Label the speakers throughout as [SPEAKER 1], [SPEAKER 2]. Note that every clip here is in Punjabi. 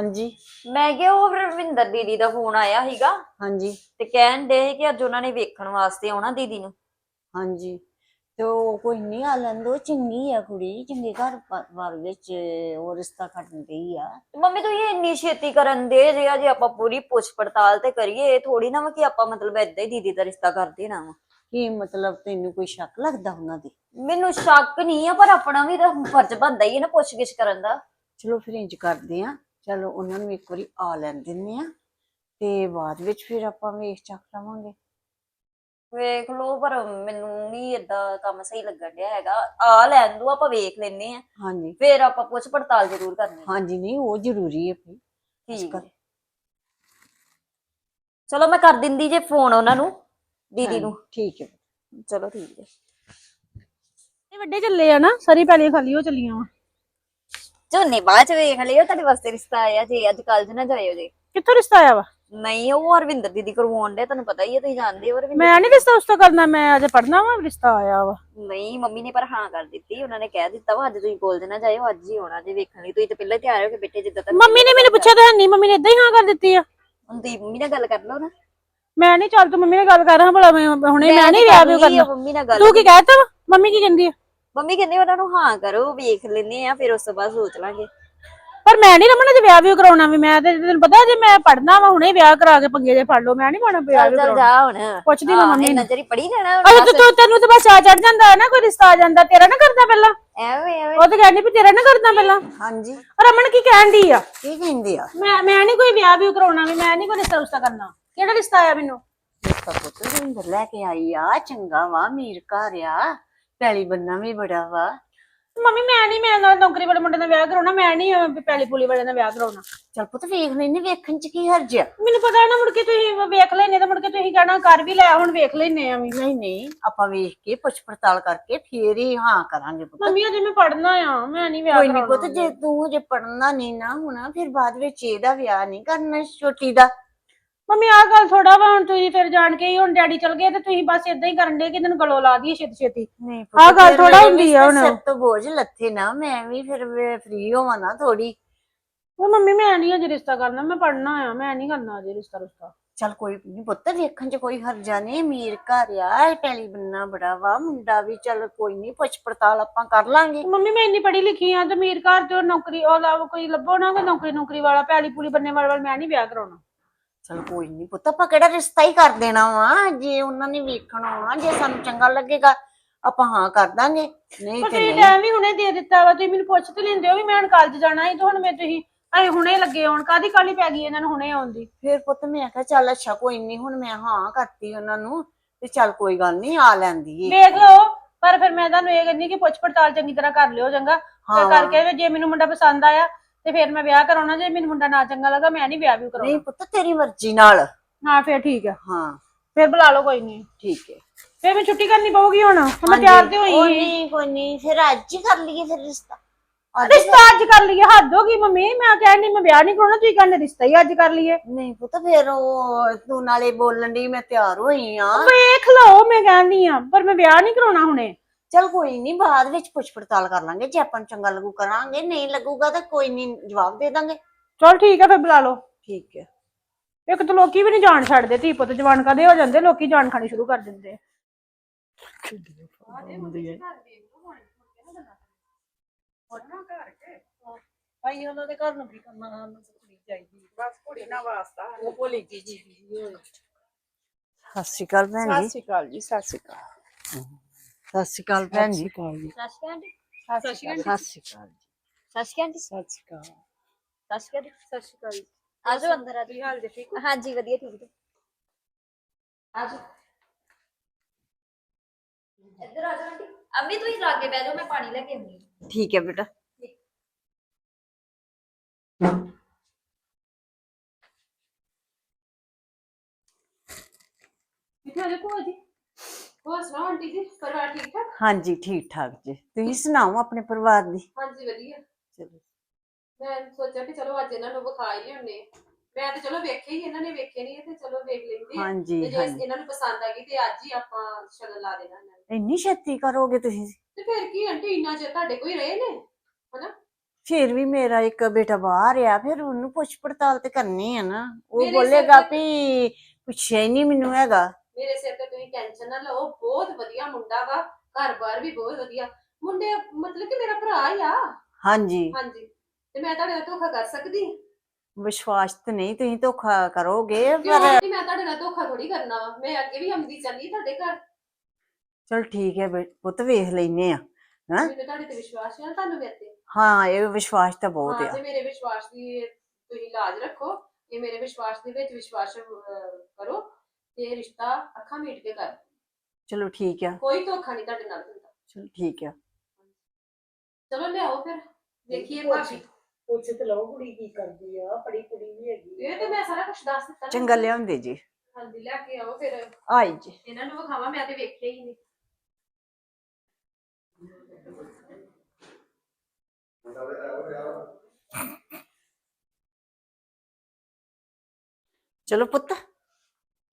[SPEAKER 1] ਹਾਂਜੀ।
[SPEAKER 2] ਮੈਂ ਕਿਹਾ ਉਹ ਰਵਿੰਦਰ ਦੀਦੀ ਦਾ ਫੋਨ ਆਇਆ ਸੀਗਾ।
[SPEAKER 1] ਹਾਂਜੀ।
[SPEAKER 2] ਤੇ ਕਹਿਣ ਦੇ ਕਿ ਅੱਜ ਉਹਨਾਂ ਨੇ ਵੇਖਣ ਵਾਸਤੇ ਆਉਣਾ ਦੀਦੀ ਨੂੰ।
[SPEAKER 1] ਹਾਂਜੀ। ਤੇ ਉਹ ਕੋਈ ਨਹੀਂ ਆ ਲੈਂਦੋ ਚੰਗੀ ਆ ਕੁੜੀ ਚੰਗੇ ਘਰ ਪਰਿਵਾਰ ਵਿੱਚ ਉਹ ਰਿਸ਼ਤਾ ਖਟਣ ਗਈ ਆ।
[SPEAKER 2] ਤੇ ਮੰਮੀ ਤੁਸੀਂ ਇੰਨੀ ਛੇਤੀ ਕਰਨ ਦੇ ਜੇ ਜੇ ਆਪਾਂ ਪੂਰੀ ਪੁੱਛ ਪੜਤਾਲ ਤੇ ਕਰੀਏ ਇਹ ਥੋੜੀ ਨਾ ਵਾ ਕਿ ਆਪਾਂ ਮਤਲਬ ਏਦਾਂ ਹੀ ਦੀਦੀ ਦਾ ਰਿਸ਼ਤਾ ਕਰ ਦੇਣਾ ਵਾ।
[SPEAKER 1] ਕੀ ਮਤਲਬ ਤੈਨੂੰ ਕੋਈ ਸ਼ੱਕ ਲੱਗਦਾ ਉਹਨਾਂ ਦੀ?
[SPEAKER 2] ਮੈਨੂੰ ਸ਼ੱਕ ਨਹੀਂ ਆ ਪਰ ਆਪਣਾ ਵੀ ਤਾਂ ਫਰਜ਼ ਬਣਦਾ ਹੀ ਹੈ ਨਾ ਪੁੱਛ ਗਿੱਛ ਕਰਨ ਦਾ।
[SPEAKER 1] ਚਲੋ ਫਿਰ ਇੰਜ ਕਰਦੇ ਆ। ਚਲੋ ਉਹਨਾਂ ਨੂੰ ਇੱਕ ਵਾਰੀ ਆ ਲੈਣ ਦਿੰਨੇ ਆ ਤੇ ਬਾਅਦ ਵਿੱਚ ਫਿਰ ਆਪਾਂ ਵੇਖ ਚੱਕ ਲਵਾਂਗੇ।
[SPEAKER 2] ਵੇਖ ਲਓ ਪਰ ਮੈਨੂੰ ਨਹੀਂ ਏਦਾਂ ਕੰਮ ਸਹੀ ਲੱਗਣ ਡਿਆ ਹੈਗਾ। ਆ ਲੈਣ ਦੋ ਆਪਾਂ ਵੇਖ ਲੈਨੇ ਆ
[SPEAKER 1] ਹਾਂਜੀ।
[SPEAKER 2] ਫੇਰ ਆਪਾਂ ਪੁੱਛ ਪੜਤਾਲ ਜ਼ਰੂਰ ਕਰਨੀ। ਆ।
[SPEAKER 1] ਹਾਂਜੀ ਨਹੀਂ ਉਹ ਜ਼ਰੂਰੀ ਹੈ ਫਿਰ
[SPEAKER 2] ਠੀਕ। ਹੈ। ਚਲੋ ਮੈਂ ਕਰ ਦਿੰਦੀ ਜੇ ਫੋਨ ਉਹਨਾਂ ਨੂੰ ਦੀਦੀ ਨੂੰ।
[SPEAKER 1] ਠੀਕ ਹੈ।
[SPEAKER 2] ਚਲੋ ਠੀਕ ਹੈ।
[SPEAKER 3] ਇਹ ਵੱਡੇ ਚੱਲੇ ਆ ਨਾ ਸਾਰੀ ਪਹਿਲੀਆਂ ਖਾਲੀ ਹੋ ਚੱਲੀਆਂ ਵਾ।
[SPEAKER 2] ਝੋਨੇ ਬਾਅਦ ਚ ਵੇਖ ਲਿਓ ਤੁਹਾਡੇ ਵਾਸਤੇ ਰਿਸ਼ਤਾ ਆਇਆ ਜੇ ਅੱਜ ਕੱਲ ਚ ਨਾ ਜਾਇਓ ਜੇ।
[SPEAKER 3] ਕਿੱਥੋਂ ਰਿਸ਼ਤਾ ਆਇਆ ਵਾ?
[SPEAKER 2] ਨਹੀਂ ਉਹ ਹਰਵਿੰਦਰ ਦੀਦੀ ਕਰਵਾਉਣ ਦੇ ਤੁਹਾਨੂੰ ਪਤਾ ਹੀ ਹੈ ਤੁਸੀਂ ਜਾਣਦੇ ਹੋ ਹਰਵਿੰਦਰ
[SPEAKER 3] ਮੈਂ ਨਹੀਂ ਰਿਸ਼ਤਾ ਉਸਤਾ ਕਰਨਾ ਮੈਂ ਅਜੇ ਪੜਨਾ ਵਾ ਰਿਸ਼ਤਾ ਆਇਆ ਵਾ।
[SPEAKER 2] ਨਹੀਂ ਮੰਮੀ ਨੇ ਪਰ ਹਾਂ ਕਰ ਦਿੱਤੀ ਉਹਨਾਂ ਨੇ ਕਹਿ ਦਿੱਤਾ ਵਾ ਅੱਜ ਤੁਸੀਂ ਬੋਲ ਦੇਣਾ ਜਾਇਓ ਅੱਜ ਹੀ ਆਉਣਾ ਜੇ ਵੇਖਣ ਲਈ ਤੁਸੀਂ ਤਾਂ ਪਹਿਲਾਂ ਤਿਆਰ ਹੋ ਕੇ ਬੈਠੇ ਜਿੱਦਾਂ ਤੱਕ
[SPEAKER 3] ਮੰਮੀ ਨੇ ਮੈਨੂੰ ਪੁੱਛਿਆ ਤਾਂ ਨਹੀਂ ਮੰਮੀ ਨੇ ਇਦਾਂ ਹੀ ਹਾਂ ਕਰ ਦਿੱਤੀ ਆ।
[SPEAKER 2] ਤੁਸੀਂ ਮੰਮੀ ਨਾਲ ਗੱਲ ਕਰ ਲਓ ਨਾ।
[SPEAKER 3] ਮੈਂ ਨਹੀਂ ਚੱਲ ਤੂੰ ਮੰਮੀ ਨਾਲ ਗੱਲ ਕਰ ਹਾਂ ਭਲਾ ਮੈਂ ਹੁਣੇ ਮੈਂ ਨਹੀਂ ਵਿਆਹ ਵੀ
[SPEAKER 2] ਕਰਨੀ। ਆ
[SPEAKER 3] ਕਰਨਾ
[SPEAKER 2] ਮੰਮੀ ਨਾਲ ਗੱਲ
[SPEAKER 3] ਤੂੰ ਕੀ ਕਹਿਤਾ ਵਾ? ਮੰਮੀ ਕੀ ਕਹਿੰਦੀ ਆ?
[SPEAKER 2] ਮੰਮੀ ਕਹਿੰਦੇ ਉਹਨਾਂ ਨੂੰ ਹਾਂ ਕਰੋ ਵੇਖ ਲੈਨੇ ਆ ਫਿਰ ਉਸ ਤੋਂ ਬਾਅਦ ਸੋਚ ਲਾਂਗੇ।
[SPEAKER 3] ਪਰ ਮੈਂ ਨਹੀਂ ਰਮਨ ਅਜੇ ਵਿਆਹ ਵੀ ਕਰਾਉਣਾ ਵੀ ਮੈਂ ਤੇ ਤੈਨੂੰ ਪਤਾ ਜੇ ਮੈਂ ਪੜਨਾ ਵਾ ਹੁਣੇ ਵਿਆਹ ਕਰਾ ਕੇ ਪੰਗੇ ਜੇ ਫੜ ਲਓ ਮੈਂ ਨਹੀਂ ਪਾਣਾ ਵਿਆਹ
[SPEAKER 2] ਚੱਲ
[SPEAKER 3] ਵੀ
[SPEAKER 2] ਚੱਲ
[SPEAKER 3] ਕਰਾਉਣਾ।
[SPEAKER 2] ਜਾ ਹੁਣ।
[SPEAKER 3] ਪੁੱਛਦੀ ਮੈਂ ਮੰਮੀ
[SPEAKER 2] ਇੰਨਾ
[SPEAKER 3] ਨੂੰ
[SPEAKER 2] ਚਿਰ ਪੜੀ ਜਾਣਾ
[SPEAKER 3] ਅਜੇ ਤੂੰ ਤੂੰ- ਤੈਨੂੰ ਤਾਂ ਬਸ ਆ ਚੜ ਜਾਂਦਾ ਹੈ ਨਾ ਕੋਈ ਰਿਸ਼ਤਾ ਆ ਜਾਂਦਾ ਤੇਰਾ ਨਾ ਕਰਦਾ ਪਹਿਲਾਂ।
[SPEAKER 2] ਐਵੇਂ ਐਵੇਂ।
[SPEAKER 3] ਉਹ ਤਾਂ ਕਹਿੰਦੀ ਵੀ ਤੇਰਾ ਨਾ ਕਰਦਾ ਪਹਿਲਾਂ।
[SPEAKER 1] ਹਾਂਜੀ।
[SPEAKER 3] ਰਮਨ ਕੀ ਕਹਿਣ ਦੀ ਆ?
[SPEAKER 1] ਕੀ ਕਹਿੰਦੇ ਆ?
[SPEAKER 3] ਮੈਂ ਮੈਂ ਨਹੀਂ ਕੋਈ ਵਿਆਹ ਵੀ ਕਰਾਉਣਾ ਵੀ ਮੈਂ ਨਹੀਂ ਕੋਈ ਰਿਸ਼ਤਾ ਰੁਸ਼ਤਾ ਕਰਨਾ। ਕਿਹੜਾ ਰਿਸ਼ਤਾ ਆਇਆ ਮੈਨੂੰ?
[SPEAKER 1] ਰਿਸ਼ਤਾ ਪੁੱਤ ਰਿੰਦਰ ਲੈ ਕੇ ਆਈ ਆ ਚੰਗਾ ਵਾ ਅਮੀਰ ਘਰ ਆ। ਪੈਲੀ ਬੰਨਾ ਵੀ ਬੜਾ ਵਾ।
[SPEAKER 3] ਮੰਮੀ ਮੈਂ ਨਹੀਂ ਮੈਂ ਨਾਲ ਨੌਕਰੀ ਵਾਲੇ ਮੁੰਡੇ ਨਾਲ ਵਿਆਹ ਕਰਾਉਣਾ ਮੈਂ ਨਹੀਂ ਪੈਲੀ ਪੁਲੀ ਵਾਲੇ ਨਾਲ ਵਿਆਹ ਕਰਾਉਣਾ।
[SPEAKER 1] ਚਲ ਪੁੱਤ ਵੇਖ ਲੈਨੇ ਵੇਖਣ ਚ ਕੀ ਹਰਜ ਆ।
[SPEAKER 3] ਮੈਨੂੰ ਪਤਾ ਨਾ ਮੁੜ ਕੇ ਤੁਸੀਂ ਵੇਖ ਲੈਨੇ ਤਾਂ ਮੁੜ ਕੇ ਤੁਸੀਂ ਕਹਿਣਾ ਕਰ ਵੀ ਲੈ ਹੁਣ ਵੇਖ ਲੈਨੇ ਆ ਵੀ।
[SPEAKER 1] ਨਹੀਂ ਨਹੀਂ ਆਪਾਂ ਵੇਖ ਕੇ ਪੁੱਛ ਪੜਤਾਲ ਕਰਕੇ ਫੇਰ ਹੀ ਹਾਂ ਕਰਾਂਗੇ ਪੁੱਤ।
[SPEAKER 3] ਮੰਮੀ ਅਜੇ ਮੈਂ ਪੜਨਾ ਆ ਮੈਂ ਨਹੀਂ ਵਿਆਹ
[SPEAKER 1] ਕੋਈ ਨਹੀਂ
[SPEAKER 3] ਕਰਾਉਣਾ
[SPEAKER 1] ਪੁੱਤ ਜੇ ਤੂੰ ਜੇ ਪੜਨਾ ਨਹੀਂ ਨਾ ਹੋਣਾ ਫਿਰ ਬਾਅਦ ਵਿੱਚ ਇਹਦਾ ਵਿਆਹ ਨਹੀਂ ਕਰਨਾ ਛੋਟੀ ਦਾ।
[SPEAKER 3] ਮੰਮੀ ਆਹ ਗੱਲ ਥੋੜਾ ਵਾ ਹੁਣ ਤੁਸੀਂ ਫਿਰ ਜਾਣ ਕੇ ਹੀ ਹੁਣ ਡੈਡੀ ਚਲ ਗਏ ਤੇ ਤੁਸੀਂ ਬਸ ਇਦਾਂ ਹੀ ਕਰਨ ਦੇ ਕਿ ਤੈਨੂੰ ਗਲੋਂ ਲਾ ਦਈਏ ਛੇਤੀ ਛੇਤੀ।
[SPEAKER 1] ਨਹੀਂ
[SPEAKER 3] ਆਹ ਗੱਲ ਥੋੜ੍ਹਾ ਹੁੰਦੀ ਆ ਹੁਣ।
[SPEAKER 1] ਸਿਰ ਤੋਂ ਬੋਝ ਲੱਥੇ ਨਾ ਮੈਂ ਵੀ ਫਿਰ ਫ੍ਰੀ ਹੋਵਾਂ ਨਾ ਥੋੜੀ
[SPEAKER 3] ਉਹ ਮੰਮੀ ਮੈਂ ਨਹੀਂ ਅਜੇ ਰਿਸ਼ਤਾ ਕਰਨਾ ਮੈਂ ਪੜਨਾ ਆ ਮੈਂ ਨਹੀਂ ਕਰਨਾ ਅਜੇ ਰਿਸ਼ਤਾ ਰੁਸ਼ਤਾ।
[SPEAKER 1] ਚਲ ਕੋਈ ਨਹੀਂ ਪੁੱਤ ਵੇਖਣ ਚ ਕੋਈ ਹਰਜਾ ਨਹੀਂ ਅਮੀਰ ਘਰ ਆ ਪੈਲੀ ਬੰਨਾ ਬੜਾ ਵਾ ਮੁੰਡਾ ਵੀ ਚਲ ਕੋਈ ਨਹੀਂ ਪੁੱਛ ਪੜਤਾਲ ਆਪਾਂ ਕਰ ਲਾਂਗੇ।
[SPEAKER 3] ਮੰਮੀ ਮੈਂ ਇੰਨੀ ਪੜ੍ਹੀ ਲਿਖੀ ਆ ਤੇ ਅਮੀਰ ਘਰ ਤੇ ਉਹ ਨੌਕਰੀ ਉਹ ਲਾ- ਕੋਈ ਲੱਭੋ ਨਾ ਕੋਈ ਨੌਕਰੀ ਨੌਕਰੀ ਵਾਲਾ ਪੈਲੀ ਪੁਲੀ ਬੰਨੇ ਵਾਲਾ ਮੈਂ ਨਹੀਂ ਵਿਆਹ ਕਰਾਉਣਾ।
[SPEAKER 1] ਚਲ ਕੋਈ ਨਹੀਂ ਪੁੱਤ ਆਪਾਂ ਕਿਹੜਾ ਰਿਸ਼ਤਾ ਹੀ ਕਰ ਦੇਣਾ ਵਾ? ਜੇ ਉਹਨਾਂ ਨੇ ਵੇਖਣਾ ਵਾ ਜੇ ਸਾਨੂੰ ਚੰਗਾ ਲੱਗੇਗਾ ਆਪਾਂ ਹਾਂ ਕਰ ਦਾਂਗੇ। ਨਹੀਂ ਤੇ
[SPEAKER 3] ਤੁਸੀਂ
[SPEAKER 1] ਨਹੀਂ।
[SPEAKER 3] ਟਾਈਮ ਵੀ ਹੁਣੇ ਦੇ ਦਿੱਤਾ ਵਾ ਤੁਸੀਂ ਮੈਨੂੰ ਪੁੱਛ ਤੇ ਲੈਂਦੇ ਹੋ ਵੀ ਮੈਂ ਹੁਣ ਕਾਲਜ ਜਾਣਾ ਹੈ ਤੇ ਹੁਣ ਮੈਂ ਤੁਸੀਂ ਅਏ ਹੁਣੇ ਲੱਗੇ ਹੋਣ ਕਾਦੀ ਕਾਲੀ ਪੈ ਗਈ ਇਹਨਾਂ ਨੂੰ ਹੁਣੇ ਆਉਣ ਦੀ?
[SPEAKER 1] ਫਿਰ ਪੁੱਤ ਮੈਂ ਕਿਹਾ ਚੱਲ ਅੱਛਾ ਕੋਈ ਨਹੀਂ ਹੁਣ ਮੈਂ ਹਾਂ ਕਰਤੀ ਉਹਨਾਂ ਨੂੰ ਤੇ ਚੱਲ ਕੋਈ ਗੱਲ ਨਹੀਂ ਆ ਲੈਂਦੀ ਏ।
[SPEAKER 3] ਦੇਖ ਲਓ ਪਰ ਫਿਰ ਮੈਂ ਤੁਹਾਨੂੰ ਇਹ ਕਹਿੰਦੀ ਕਿ ਪੁੱਛ ਪੜਤਾਲ ਚੰਗੀ ਤਰ੍ਹਾਂ ਕਰ ਲਿਓ ਚੰਗਾ। ਤੇ
[SPEAKER 1] ਹਾਂ।
[SPEAKER 3] ਕਰਕੇ ਜੇ ਮੈਨੂੰ ਮੁੰਡਾ ਪਸੰਦ ਆਇਆ ਤੇ ਫਿਰ ਮੈਂ ਵਿਆਹ ਕਰਾਉਣਾ ਜੇ ਮੈਨੂੰ ਮੁੰਡਾ ਨਾ ਚੰਗਾ ਲੱਗਾ ਮੈਂ ਨਹੀਂ ਵਿਆਹ ਵੀ ਕਰਾਉਣਾ।
[SPEAKER 1] ਨਹੀਂ ਪੁੱਤ ਤੇਰੀ ਮਰਜ਼ੀ ਨਾਲ।
[SPEAKER 3] ਹਾਂ ਫਿਰ ਠੀਕ ਆ।
[SPEAKER 1] ਹਾਂ।
[SPEAKER 3] ਫਿਰ ਬੁਲਾ ਲਓ ਕੋਈ ਨਹੀਂ।
[SPEAKER 1] ਠੀਕ ਹੈ।
[SPEAKER 3] ਫਿਰ ਮੈਂ ਛੁੱਟੀ ਕਰਨੀ ਪਊਗੀ ਹੁਣ ਹੁਣ ਮੈਂ ਤਿਆਰ ਤੇ ਹੋਈ ਸੀ।
[SPEAKER 1] ਨਹੀਂ ਕੋਈ ਨਹੀਂ ਫਿਰ ਅੱਜ ਹੀ ਕਰ ਲਈਏ ਫਿਰ ਰਿਸ਼ਤਾ। ਅੱਜ
[SPEAKER 3] ਰਿਸ਼ਤਾ ਅੱਜ ਕਰ ਲਈਏ ਹੱਦ ਹੋ ਗਈ ਮੰਮੀ ਮੈਂ ਕਹਿਣ ਡਈ ਮੈਂ ਵਿਆਹ ਨਹੀਂ ਕਰਾਉਣਾ ਤੁਸੀਂ ਕਹਿੰਦੇ ਰਿਸ਼ਤਾ ਹੀ ਅੱਜ ਕਰ ਲਈਏ।
[SPEAKER 1] ਨਹੀਂ ਪੁੱਤ ਫਿਰ ਉਹ ਤੂੰ ਨਾਲੇ ਬੋਲਣ ਦੀ ਮੈਂ ਤਿਆਰ ਹੋਈ ਆ।
[SPEAKER 3] ਵੇਖ ਲਓ ਮੈਂ ਕਹਿੰਦੀ ਆ ਪਰ ਮੈਂ ਵਿਆਹ ਨਹੀਂ ਕਰਾਉਣਾ ਹੁਣੇ।
[SPEAKER 1] ਚਲ ਕੋਈ ਨਹੀਂ ਬਾਅਦ ਵਿੱਚ ਪੁੱਛ ਪੜਤਾਲ ਕਰ ਲਾਂਗੇ ਜੇ ਆਪਾਂ ਨੂੰ ਚੰਗਾ ਲੱਗੂ ਕਰਾਂਗੇ ਨਹੀਂ ਲੱਗੂਗਾ ਤਾਂ ਕੋਈ ਨਹੀਂ ਜਵਾਬ ਦੇ ਦਾਂਗੇ।
[SPEAKER 3] ਚਲ ਠੀਕ ਆ ਫਿਰ ਬੁਲਾ ਲਓ।
[SPEAKER 1] ਠੀਕ ਹੈ।
[SPEAKER 3] ਇੱਕ ਤਾਂ ਲੋਕੀ ਵੀ ਨਹੀਂ ਜਾਣ ਛੱਡਦੇ ਧੀ ਪੁੱਤ ਜਵਾਨ ਕਦੇ ਹੋ ਜਾਂਦੇ ਲੋਕੀ ਜਾਣ ਖਾਣੀ ਸ਼ੁਰੂ ਕਰ ਦਿੰਦੇ ਆ।
[SPEAKER 1] ਭਾਈ ਉਹਨਾਂ ਦੇ ਘਰ ਨੂੰ ਵੀ ਕਰਨਾ ਸਾਨੂੰ ਕੁੜੀ ਚਾਹੀਦੀ
[SPEAKER 4] ਬਸ ਕੁੜੀ ਨਾ ਵਾਸਤਾ।
[SPEAKER 1] ਉਹ ਭੋਲੀ ਜੀ ਜੀ ਸਤਿ ਸ਼੍ਰੀ ਅਕਾਲ ਭੈਣ
[SPEAKER 4] ਸਤਿ
[SPEAKER 1] ਜੀ
[SPEAKER 4] ਸ਼੍ਰੀ ਅਕਾਲ ਜੀ ਸਤਿ ਸ਼੍ਰੀ ਅਕਾਲ।
[SPEAKER 1] ਸਤਿ ਸ਼੍ਰੀ ਅਕਾਲ ਭੈਣ ਜੀ।
[SPEAKER 2] ਸਤਿ ਸ਼੍ਰੀ ਅਕਾਲ ਜੀ।
[SPEAKER 4] ਸਤਿ ਸ਼੍ਰੀ ਅਕਾਲ
[SPEAKER 1] ਸਤਿ ਸ਼੍ਰੀ ਅਕਾਲ ਜੀ।
[SPEAKER 2] ਸਤਿ ਸ਼੍ਰੀ ਅਕਾਲ ਜੀ।
[SPEAKER 4] ਸਤਿ ਸ਼੍ਰੀ ਅਕਾਲ।
[SPEAKER 2] ਸਤਿ ਸ਼੍ਰੀ ਅਕਾਲ
[SPEAKER 4] ਸਤਿ ਸ਼੍ਰੀ ਅਕਾਲ
[SPEAKER 2] ਆਜੋ ਅੰਦਰ ਆ
[SPEAKER 4] ਕੀ ਹਾਲ ਜੀ? ਠੀਕ ਹੋ?
[SPEAKER 2] ਹਾਂਜੀ ਵਧੀਆ ਠੀਕ ਹੈ। ਆਜੋ। ਇੱਧਰ ਆ ਜਾਓ ਆਂਟੀ। ਅੰਮੀ ਤੁਸੀਂ ਲਾਗੇ ਬਹਿ ਜਾਓ ਮੈਂ ਪਾਣੀ ਲੈ ਕੇ ਆਉਂਦੀ ਹਾਂ।
[SPEAKER 1] ਠੀਕ ਹੈ ਬੇਟਾ।
[SPEAKER 4] ਕਿੱਥੇ ਹੋ ਭੂਆ ਜੀ। ਹੋਰ ਸੁਣਾਓ ਆਂਟੀ ਜੀ? ਪਰਿਵਾਰ ਠੀਕ ਠਾਕ?
[SPEAKER 1] ਹਾਂਜੀ ਠੀਕ ਠਾਕ ਜੀ। ਤੁਸੀਂ ਸੁਣਾਓ ਆਪਣੇ ਪਰਿਵਾਰ ਦੀ?
[SPEAKER 4] ਹਾਂਜੀ ਵਧੀਆ।
[SPEAKER 1] ਚਲੋ।
[SPEAKER 4] ਮੈਂ ਸੋਚਿਆ ਕਿ ਚਲੋ ਅੱਜ ਇਹਨਾਂ ਨੂੰ ਵਿਖਾ ਹੀ ਮੈਂ ਤਾਂ ਚਲੋ ਵੇਖੇ ਹੀ ਇਹਨਾਂ ਨੇ ਵੇਖੇ ਨਹੀਂ ਤੇ ਚਲੋ ਵੇਖ ਲੈਂਦੇ ਆ।
[SPEAKER 1] ਹਾਂਜੀ,
[SPEAKER 4] ਤੇ ਜੇ
[SPEAKER 1] ਹਾਂਜੀ।
[SPEAKER 4] ਇਹਨਾਂ ਨੂੰ ਪਸੰਦ ਆ ਗਈ ਤੇ ਅੱਜ ਹੀ ਆਪਾਂ ਸ਼ਗਨ ਲਾ ਦੇਣਾ ਇਹਨਾਂ ਨੂੰ।
[SPEAKER 1] ਇੰਨੀ ਛੇਤੀ ਕਰੋਗੇ ਤੁਸੀਂ?
[SPEAKER 4] ਤੇ ਫਿਰ ਕੀ ਆਂਟੀ ਇੰਨਾ ਚਿਰ ਤੁਹਾਡੇ ਕੋਈ ਰਹੇ ਨੇ? ਹਨਾ?
[SPEAKER 1] ਫਿਰ ਵੀ ਮੇਰਾ ਇੱਕ ਬੇਟਾ ਬਾਹਰ ਆ ਫਿਰ ਉਹਨੂੰ ਪੁੱਛ ਪੜਤਾਲ ਤੇ ਕਰਨੀ ਆ ਨਾ। ਉਹ
[SPEAKER 4] ਮੇਰੇ ਸਿਰ
[SPEAKER 1] ਬੋਲੇਗਾ
[SPEAKER 4] ਤੇ-
[SPEAKER 1] ਵੀ ਪੁੱਛਿਆ ਹੀ ਨਹੀਂ ਮੈਨੂੰ ਹੈਗਾ।
[SPEAKER 4] ਮੇਰੇ ਸਿਰ ਤੇ ਤੁਸੀਂ ਟੈਨਸ਼ਨ ਨਾ ਲਓ ਬਹੁਤ ਵਧੀਆ ਮੁੰਡਾ ਵਾ ਘਰ-ਬਾਰ ਵੀ ਬਹੁਤ ਵਧੀਆ। ਮੁੰਡੇ ਮਤਲਬ ਕਿ ਮੇਰਾ ਭਰਾ ਹੀ ਆ।
[SPEAKER 1] ਹਾਂਜੀ।
[SPEAKER 4] ਹਾਂਜੀ। ਤੇ ਮੈਂ ਤੁਹਾਡੇ ਨਾਲ ਧੋਖਾ ਕਰ ਸਕਦੀ?
[SPEAKER 1] ਵਿਸ਼ਵਾਸ ਤੇ ਨਹੀਂ ਤੁਸੀਂ ਧੋਖਾ ਕਰੋਗੇ
[SPEAKER 4] ਕਿਉਂ
[SPEAKER 1] ਪਰ
[SPEAKER 4] ਮੈਂ ਤੁਹਾਡੇ ਨਾਲ ਧੋਖਾ ਥੋੜੀ ਕਰਨਾ ਵਾ। ਮੈਂ ਅੱਗੇ ਵੀ ਆਉਂਦੀ ਚੱਲੀ ਤੁਹਾਡੇ ਘਰ।
[SPEAKER 1] ਚਲ ਠੀਕ ਹੈ ਬੇ- ਪੁੱਤ ਵੇਖ ਲੈਨੇ ਆ ਹੈਂ?
[SPEAKER 4] ਮੈਨੂੰ ਤੁਹਾਡੇ ਤੇ ਵਿਸ਼ਵਾਸ ਹੈ ਤੁਹਾਨੂੰ ਮੇਰੇ ਤੇ।
[SPEAKER 1] ਹਾਂ ਇਹ ਵਿਸ਼ਵਾਸ ਤਾਂ ਬਹੁਤ
[SPEAKER 4] ਹਾਂ
[SPEAKER 1] ਆ।
[SPEAKER 4] ਤੇ ਮੇਰੇ ਵਿਸ਼ਵਾਸ ਦੀ ਤੁਸੀਂ ਲਾਜ ਰੱਖੋ ਇਹ ਮੇਰੇ ਵਿਸ਼ਵਾਸ ਦੇ ਵਿੱਚ ਵਿਸ਼ਵਾਸ ਅਹ, ਕਰੋ ਤੇ ਰਿਸ਼ਤਾ ਅੱਖਾਂ ਮੀਟ ਕੇ ਕਰ।
[SPEAKER 1] ਚਲੋ ਠੀਕ ਆ।
[SPEAKER 4] ਕੋਈ ਧੋਖਾ ਨਹੀਂ ਤੁਹਾਡੇ ਨਾਲ ਹੁੰਦਾ।
[SPEAKER 1] ਚਲੋ ਠੀਕ ਆ।
[SPEAKER 4] ਚਲੋ ਲਿਆਓ ਫਿਰ ਵੇਖੀਏ
[SPEAKER 5] ਪੁੱਛ।
[SPEAKER 4] ਭਾਬੀ।
[SPEAKER 5] ਪੁੱਛ ਤੇ ਲਓ ਕੁੜੀ ਕੀ ਕਰਦੀ ਆ ਬੜੀ ਕੁੜੀ ਵੀ ਹੈਗੀ।
[SPEAKER 4] ਇਹ ਤੇ ਮੈਂ ਸਾਰਾ ਕੁਝ ਦੱਸ ਦਿੱਤਾ ਨਾ।
[SPEAKER 1] ਚੰਗਾ ਲਿਆਉਂਦੇ ਜੀ।
[SPEAKER 4] ਹਾਂਜੀ ਲੈ ਕੇ ਆਓ ਫਿਰ।
[SPEAKER 1] ਆਈ ਜੀ।
[SPEAKER 4] ਇਹਨਾਂ ਨੂੰ ਵਿਖਾਵਾਂ ਮੈਂ ਤੇ ਵੇਖਿਆ ਹੀ ਨਹੀਂ
[SPEAKER 1] ਚਲੋ ਪੁੱਤ।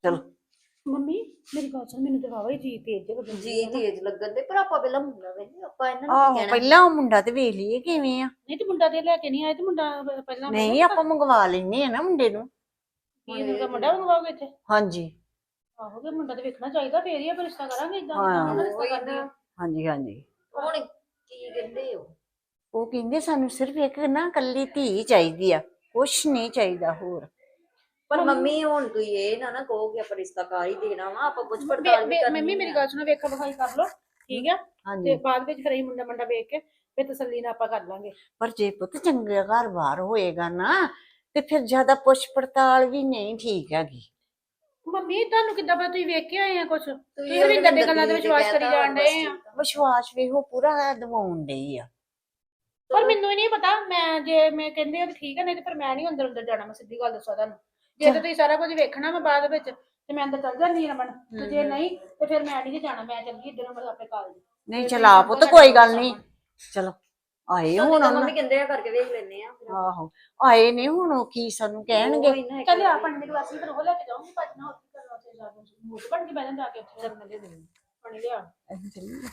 [SPEAKER 1] ਚਲੋ।
[SPEAKER 3] ਮੰਮੀ ਮੇਰੀ ਗੱਲ ਸੁਣ ਮੈਨੂੰ ਤੇ ਵਾਵਾ ਹੀ ਜੀ ਤੇਜ ਜਿਹਾ ਲੱਗਣ
[SPEAKER 2] ਜੀ
[SPEAKER 3] ਡਿਆ ਨਾ।
[SPEAKER 2] ਤੇਜ ਲੱਗਣ ਦੇ ਪਰ ਆਪਾਂ ਪਹਿਲਾਂ ਮੁੰਡਾ ਵੇਖੀ ਆਪਾਂ ਇਹਨਾਂ ਨੂੰ ਕੀ
[SPEAKER 1] ਆਹੋ
[SPEAKER 2] ਕਹਿਣਾ?
[SPEAKER 1] ਪਹਿਲਾਂ ਉਹ ਮੁੰਡਾ ਤੇ ਵੇਖ ਲਈਏ ਕਿਵੇਂ ਆ।
[SPEAKER 3] ਨਹੀਂ ਤੇ ਮੁੰਡਾ ਤੇ ਲੈ ਕੇ ਨਹੀਂ ਆਏ ਤੇ ਮੁੰਡਾ ਪਹਿਲਾਂ
[SPEAKER 1] ਨਹੀਂ ਆਪਾਂ ਮੰਗਵਾ ਲੈਨੇ ਆ ਨਾ ਮੁੰਡੇ ਨੂੰ।
[SPEAKER 3] ਕੀ ਮੁੰਡਾ ਮੁੰਡਾ ਮੰਗਵਾਓਗੇ ਇੱਥੇ?
[SPEAKER 1] ਹਾਂਜੀ।
[SPEAKER 3] ਆਹੋ ਕਿ ਮੁੰਡਾ ਤੇ ਵੇਖਣਾ ਚਾਹੀਦਾ ਫੇਰ ਹੀ ਆਪਾਂ ਰਿਸ਼ਤਾ ਕਰਾਂਗੇ ਇਦਾਂ
[SPEAKER 1] ਹਾਂ।
[SPEAKER 3] ਰਿਸ਼ਤਾ
[SPEAKER 2] ਉਹੀ ਨਾ।
[SPEAKER 3] ਆ।
[SPEAKER 1] ਹਾਂਜੀ ਹਾਂਜੀ।
[SPEAKER 2] ਹੁਣ ਕੀ ਕਹਿੰਦੇ ਹੋ
[SPEAKER 1] ਉਹ ਕਹਿੰਦੇ ਸਾਨੂੰ ਸਿਰਫ ਇੱਕ ਨਾ ਕੱਲੀ ਧੀ ਚਾਹੀਦੀ ਆ ਕੁਛ ਨਹੀਂ ਚਾਹੀਦਾ ਹੋਰ।
[SPEAKER 2] ਪਰ ਮੰਮੀ ਹੁਣ ਤੁਸੀਂ ਇਹ ਨਾ ਨਾ ਕਹੋ ਕਿ ਆਪਾਂ ਰਿਸ਼ਤਾ ਕਰ ਹੀ ਦੇਣਾ ਵਾ ਆਪਾਂ ਪੁੱਛ ਪੜਤਾਲ ਵੀ ਕਰਨੀ
[SPEAKER 3] ਮੰਮੀ ਮੇਰੀ
[SPEAKER 2] ਆ।
[SPEAKER 3] ਗੱਲ ਸੁਣੋ ਵੇਖਾ ਵਿਖਾਈ ਕਰ ਲਓ ਠੀਕ ਆ? ਤੇ
[SPEAKER 1] ਹਾਂਜੀ
[SPEAKER 3] ਬਾਅਦ ਵਿੱਚ ਫਿਰ ਅਸੀਂ ਮੁੰਡਾ ਮੰਡਾ ਵੇਖ ਕੇ ਫਿਰ ਤਸੱਲੀ ਨਾਲ ਆਪਾਂ ਕਰ ਲਾਂਗੇ।
[SPEAKER 1] ਪਰ ਜੇ ਪੁੱਤ ਚੰਗਾ ਘਰ ਬਾਹਰ ਹੋਏਗਾ ਨਾ ਤੇ ਫਿਰ ਜ਼ਿਆਦਾ ਪੁੱਛ ਪੜਤਾਲ ਵੀ ਨਹੀਂ ਠੀਕ ਹੈਗੀ।
[SPEAKER 3] ਮੰਮੀ ਤੁਹਾਨੂੰ ਕਿੱਦਾਂ ਪਤਾ ਤੁਸੀਂ ਵੇਖ ਕੇ ਆਏ ਆ ਕੁਛ?
[SPEAKER 2] ਤੁਸੀਂ
[SPEAKER 3] ਤੁਸੀਂ ਵੀ ਗੱਡੇ
[SPEAKER 2] ਉਹਨੂੰ
[SPEAKER 3] ਗੱਲਾਂ ਤੇ
[SPEAKER 2] ਦਿੱਤੀ
[SPEAKER 3] ਵਿਸ਼ਵਾਸ ਕਰੀ
[SPEAKER 2] ਕਹਿਤਾ,
[SPEAKER 3] ਜਾਣ
[SPEAKER 2] ਬਸ
[SPEAKER 3] ਡਏ ਆ।
[SPEAKER 2] ਠੀਕ
[SPEAKER 1] ਵਿਸ਼ਵਾਸ ਵੀ ਉਹ ਪੂਰਾ ਦਿਵਾਉਣ ਡਈ ਆ।
[SPEAKER 3] ਪਰ ਮੈਨੂੰ ਹੀ ਨਹੀਂ ਪਤਾ ਮੈਂ ਜੇ ਮੈਂ ਕਹਿੰਦੇ ਆ ਤਾਂ ਠੀਕ ਆ ਨਹੀਂ ਤੇ ਫਿਰ ਮੈਂ ਨਹੀਂ ਅੰਦਰ ਅੰਦਰ ਜਾਣਾ ਮੈਂ ਸਿੱਧੀ ਗੱਲ ਦੱਸਾਂ ਤੁਹਾਨੂੰ। ਜੇ ਤਾਂ ਤੁਸੀਂ ਸਾਰਾ ਕੁਝ ਵੇਖਣਾ ਮੈਂ ਬਾਅਦ ਵਿੱਚ ਤੇ ਮੈਂ ਅੰਦਰ ਚੱਲ ਜਾਂਦੀ ਰਮਨ। ਤੇ ਜੇ ਨਹੀਂ ਤੇ ਫਿਰ ਮੈਂ ਨਹੀਂ ਜਾਣਾ ਮੈਂ ਚੱਲ ਗਈ ਇੱਧਰ ਮੈਂ ਆਪਣੇ ਕਾਲਜ
[SPEAKER 1] ਨਹੀਂ
[SPEAKER 3] ਤੇ
[SPEAKER 1] ਚਲਾ ਪੁੱਤ ਕੋਈ ਗੱਲ। ਨਹੀਂ। ਚਲੋ ਆਏ
[SPEAKER 2] ਹੁਣ ਮੰਮੀ ਕਹਿੰਦੇ ਆ ਕਰਕੇ ਵੇਖ ਲੈਨੇ ਆ
[SPEAKER 1] ਆਹੋ ਆਏ ਨੇ ਹੁਣ ਉਹ ਕੀ ਸਾਨੂੰ ਕਹਿਣਗੇ?
[SPEAKER 2] ਨਾ
[SPEAKER 3] ਚੱਲ ਆ। ਪਾਣੀ ਦੀ ਗਲਾਸ ਵੀ ਫਿਰ ਉਹ ਲੈ ਕੇ ਜਾਊਂਗੀ ਭੱਜਣਾ ਉੱਥੇ ਕਰਨਾ ਉੱਥੇ ਜਾ ਕੇ। ਮੁੱਕ ਬਣ ਕੇ ਬਹਿ ਜਾਂ ਕੇ ਉੱਥੇ ਮੈਂ ਦੇ ਦੇਣੀ। ਪਾਣੀ ਲਿਆ।
[SPEAKER 1] ਅਸੀਂ ਚੱਲੀਏ।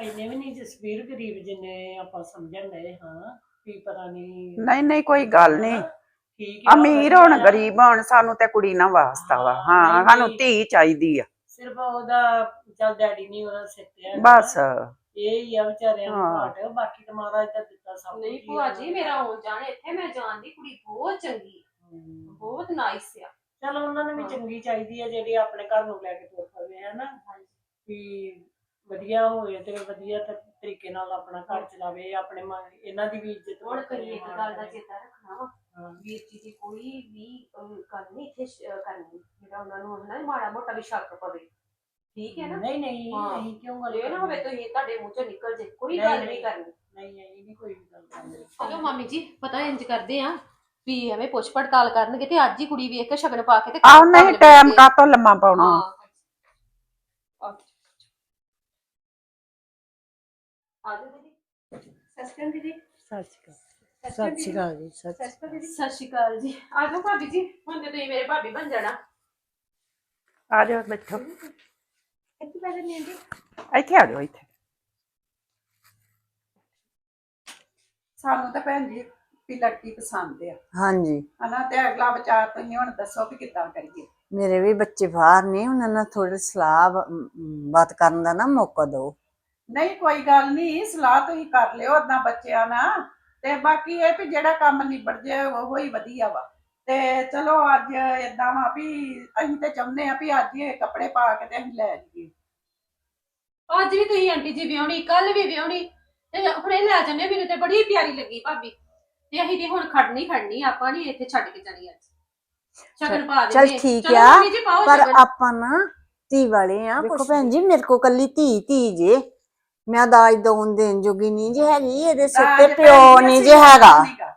[SPEAKER 5] ਇੰਨੇ ਵੀ ਨਹੀਂ ਜਸਵੀਰ ਗਰੀਬ ਜਿੰਨੇ ਆਪਾਂ ਸਮਝਣ ਡਏ ਹਾਂ। ਵੀ ਪਤਾ ਨਹੀਂ
[SPEAKER 6] ਨਹੀਂ ਨਹੀਂ ਕੋਈ ਗੱਲ ਨਹੀਂ
[SPEAKER 5] ਠੀਕ ਆ,
[SPEAKER 6] ਅਮੀਰ ਹੋਣ
[SPEAKER 5] ਆ।
[SPEAKER 6] ਗਰੀਬ ਹੋਣ ਸਾਨੂੰ ਤੇ ਕੁੜੀ ਨਾਲ ਵਾਸਤਾ ਵਾ
[SPEAKER 5] ਹਾਂ,
[SPEAKER 6] ਹਾਂ ਸਾਨੂੰ। ਧੀ ਚਾਹੀਦੀ ਆ
[SPEAKER 5] ਸਿਰਫ ਉਹਦਾ ਚੱਲ ਡੈਡੀ ਨਹੀਂ ਉਹਦਾ ਸਿੱਟਿਆ
[SPEAKER 6] ਬਸ
[SPEAKER 5] ਇਹ ਹੀ ਆ ਵਿਚਾਰਿਆਂ ਨੂੰ
[SPEAKER 6] ਹਾਂ।
[SPEAKER 5] ਘਾਟ ਬਾਕੀ ਤਾਂ ਮਹਾਰਾਜ ਦਾ ਦਿੱਤਾ ਸਭ
[SPEAKER 4] ਨਹੀਂ
[SPEAKER 5] ਹੀ
[SPEAKER 4] ਭੂਆ
[SPEAKER 5] ਆ।
[SPEAKER 4] ਜੀ ਮੇਰਾ ਆਉਣ ਜਾਣ ਇੱਥੇ ਮੈਂ ਜਾਣਦੀ ਕੁੜੀ ਬਹੁਤ ਚੰਗੀ। ਬਹੁਤ ਨਾਈਸ ਆ
[SPEAKER 5] ਚਲੋ ਉਹਨਾਂ ਨੂੰ ਵੀ
[SPEAKER 4] ਹਾਂ।
[SPEAKER 5] ਚੰਗੀ ਚਾਹੀਦੀ ਹੈ ਜਿਹੜੀ ਆਪਣੇ ਘਰ ਨੂੰ ਲੈ ਕੇ ਤੁਰ ਪਵੇ ਹੈ ਨਾ ਵੀ ਵਧੀਆ ਹੋਵੇ ਤੇ ਵਧੀਆ ਤ- ਤਰੀਕੇ ਨਾਲ ਆਪਣਾ ਘਰ ਚਲਾਵੇ ਆਪਣੇ ਮਾਂ ਇਹਨਾਂ ਦੀ ਵੀ ਇੱਜ਼ਤ
[SPEAKER 4] ਹੁਣ
[SPEAKER 5] ਕਰੇ,
[SPEAKER 4] ਕਈ ਇੱਕ ਗੱਲ ਦਾ। ਚੇਤਾ ਰੱਖਣਾ ਵਾ। ਵੀਰ ਜੀ ਦੀ ਕੋਈ ਵੀ ਅਹ, ਗੱਲ ਨਹੀਂ ਇੱਥੇ ਸ਼- ਅਹ, ਕਰਨੀ ਜਿਹੜਾ ਉਹਨਾਂ ਨੂੰ ਹਨਾ ਮਾੜਾ ਮੋਟਾ ਵੀ ਸ਼ੱਕ ਪਵੇ ਠੀਕ ਹੈ ਨਾ
[SPEAKER 5] ਨਹੀਂ ਨਹੀਂ
[SPEAKER 4] ਹਾਂ।
[SPEAKER 5] ਨਹੀਂ ਕਿਉਂ ਗੱਲ
[SPEAKER 4] ਇਹ ਨਾ ਹੋਵੇ
[SPEAKER 5] ਕਰਨੀ?
[SPEAKER 4] ਤੁਸੀਂ ਤੁਹਾਡੇ ਮੂੰਹ ਚੋਂ ਨਿਕਲ ਜੇ ਕੋਈ
[SPEAKER 5] ਨਹੀਂ,
[SPEAKER 4] ਗੱਲ
[SPEAKER 5] ਨਹੀਂ।
[SPEAKER 4] ਨਹੀਂ ਕਰਨੀ
[SPEAKER 5] ਨਹੀਂ ਨਹੀਂ ਨਹੀਂ ਕੋਈ ਵੀ ਗੱਲ ਕਰਨੀ
[SPEAKER 4] ਚਲੋ ਮਾਮੀ ਜੀ ਪਤਾ ਇੰਜ ਕਰਦੇ ਆ ਵੀ ਐਵੇਂ ਪੁੱਛ ਪੜਤਾਲ ਕਰਨਗੇ ਤੇ ਅੱਜ ਹੀ ਕੁੜੀ ਵੇਖ ਕੇ ਸ਼ਗਨ ਪਾ ਕੇ ਤੇ
[SPEAKER 6] ਆਹ ਨਹੀਂ ਟਾਈਮ। ਕਾਤੋਂ ਲੰਮਾ ਪਾਉਣਾ
[SPEAKER 4] ਹਾਂ ਆ ਜਾਓ ਦੀਦੀ। ਸਤਿ ਸ਼੍ਰੀ ਅਕਾਲ ਦੀਦੀ।
[SPEAKER 6] ਸਤਿ ਸ਼੍ਰੀ
[SPEAKER 4] ਸਤਿ ਸ਼੍ਰੀ ਅਕਾਲ
[SPEAKER 6] ਜੀ
[SPEAKER 4] ਸਤਿ ਸ਼੍ਰੀ ਅਕਾਲ ਦੀਦੀ। ਸਤਿ ਸ਼੍ਰੀ ਅਕਾਲ ਜੀ। ਆ ਜਾਓ ਭਾਬੀ ਜੀ ਹੁਣ ਤੇ ਤੁਸੀਂ ਮੇਰੇ ਭਾਬੀ ਬਣ ਜਾਣਾ।
[SPEAKER 6] ਆ ਜਾਓ ਬੈਠੋ।
[SPEAKER 4] ਇੱਥੇ ਬੈਠੇ ਨੇ ਜੀ।
[SPEAKER 6] ਇੱਥੇ ਆ ਜਾਓ ਇੱਥੇ।
[SPEAKER 7] ਸਾਨੂੰ ਤਾਂ ਭੈਣ ਜੀ ਵੀ ਲੜਕੀ ਪਸੰਦ ਆ।
[SPEAKER 1] ਹਾਂਜੀ।
[SPEAKER 7] ਹਨਾ ਤੇ ਅਗਲਾ ਵਿਚਾਰ ਤੁਸੀਂ ਹੁਣ ਦੱਸੋ ਵੀ ਕਿੱਦਾਂ ਕਰੀਏ।
[SPEAKER 1] ਮੇਰੇ ਵੀ ਬੱਚੇ ਬਾਹਰ ਨੇ ਉਹਨਾਂ ਨਾਲ ਥੋੜੀ ਸਲਾਹ ਬ- ਮ, ਬਾਤ ਕਰਨ ਦਾ ਨਾ ਮੌਕਾ ਦਿਓ।
[SPEAKER 7] ਨਹੀਂ ਕੋਈ ਗੱਲ ਨਹੀਂ ਸਲਾਹ ਤੁਸੀਂ ਕਰ ਲਿਓ ਓਦਾਂ ਬੱਚਿਆਂ ਨਾਲ। ਤੇ ਬਾਕੀ ਇਹ ਵੀ ਜਿਹੜਾ ਕੰਮ ਨਿਬੜ ਜੇ ਉਹ ਹੀ ਵਧੀਆ ਵਾ। ਤੇ ਚਲੋ ਅੱਜ ਏਦਾਂ ਵਾ ਵੀ ਅਸੀਂ ਤੇ ਚਾਹੁੰਦੇ ਆ ਵੀ ਅੱਜ ਇਹ ਕੱਪੜੇ ਪਾ ਕੇ ਤੇ ਅਸੀਂ ਲੈ ਜਾਈਏ।
[SPEAKER 4] ਅੱਜ ਵੀ ਤੁਸੀਂ ਆਂਟੀ ਜੀ ਵਿਆਹਣੀ ਕੱਲ ਵੀ ਵਿਆਹਣੀ। ਤੇ ਹੁਣ ਇਹ ਲੈ ਜੰਨੇ ਮੈਨੂੰ ਤੇ ਬੜੀ ਪਿਆਰੀ ਲੱਗੀ ਭਾਬੀ। ਤੇ ਅਸੀਂ ਤੇ ਹੁਣ ਖੜਨੀ ਖੜਨੀ ਆਪਾਂ ਨਹੀਂ ਇੱਥੇ ਛੱਡ ਕੇ ਜਾਣੀ ਅੱਜ। ਸ਼ਗਨ ਪਾ
[SPEAKER 1] ਚੱਲ ਠੀਕ ਆ, ਪਰ। ਆਪਾਂ ਨਾ ਧੀ ਵਾਲੇ ਆ ਵੇਖੋ ਭੈਣ ਜੀ ਮੇਰੇ ਕੋ ਕੱਲੀ ਧੀ ਧੀ ਜੇ। ਮੈਂ ਦਾਜ ਦਉਣ ਦੇਣ ਜੋਗੀ ਨਹੀਂ ਜੇ ਹੈਗੀ ਇਹਦੇ ਸਿਰ ਤੇ
[SPEAKER 7] ਦਾਜ ਭੈਣ
[SPEAKER 1] ਪਿਓ
[SPEAKER 7] ਜੀ
[SPEAKER 1] ਨਹੀਂ
[SPEAKER 7] ਅਸੀਂ
[SPEAKER 1] ਜੇ ਹੈਗਾ।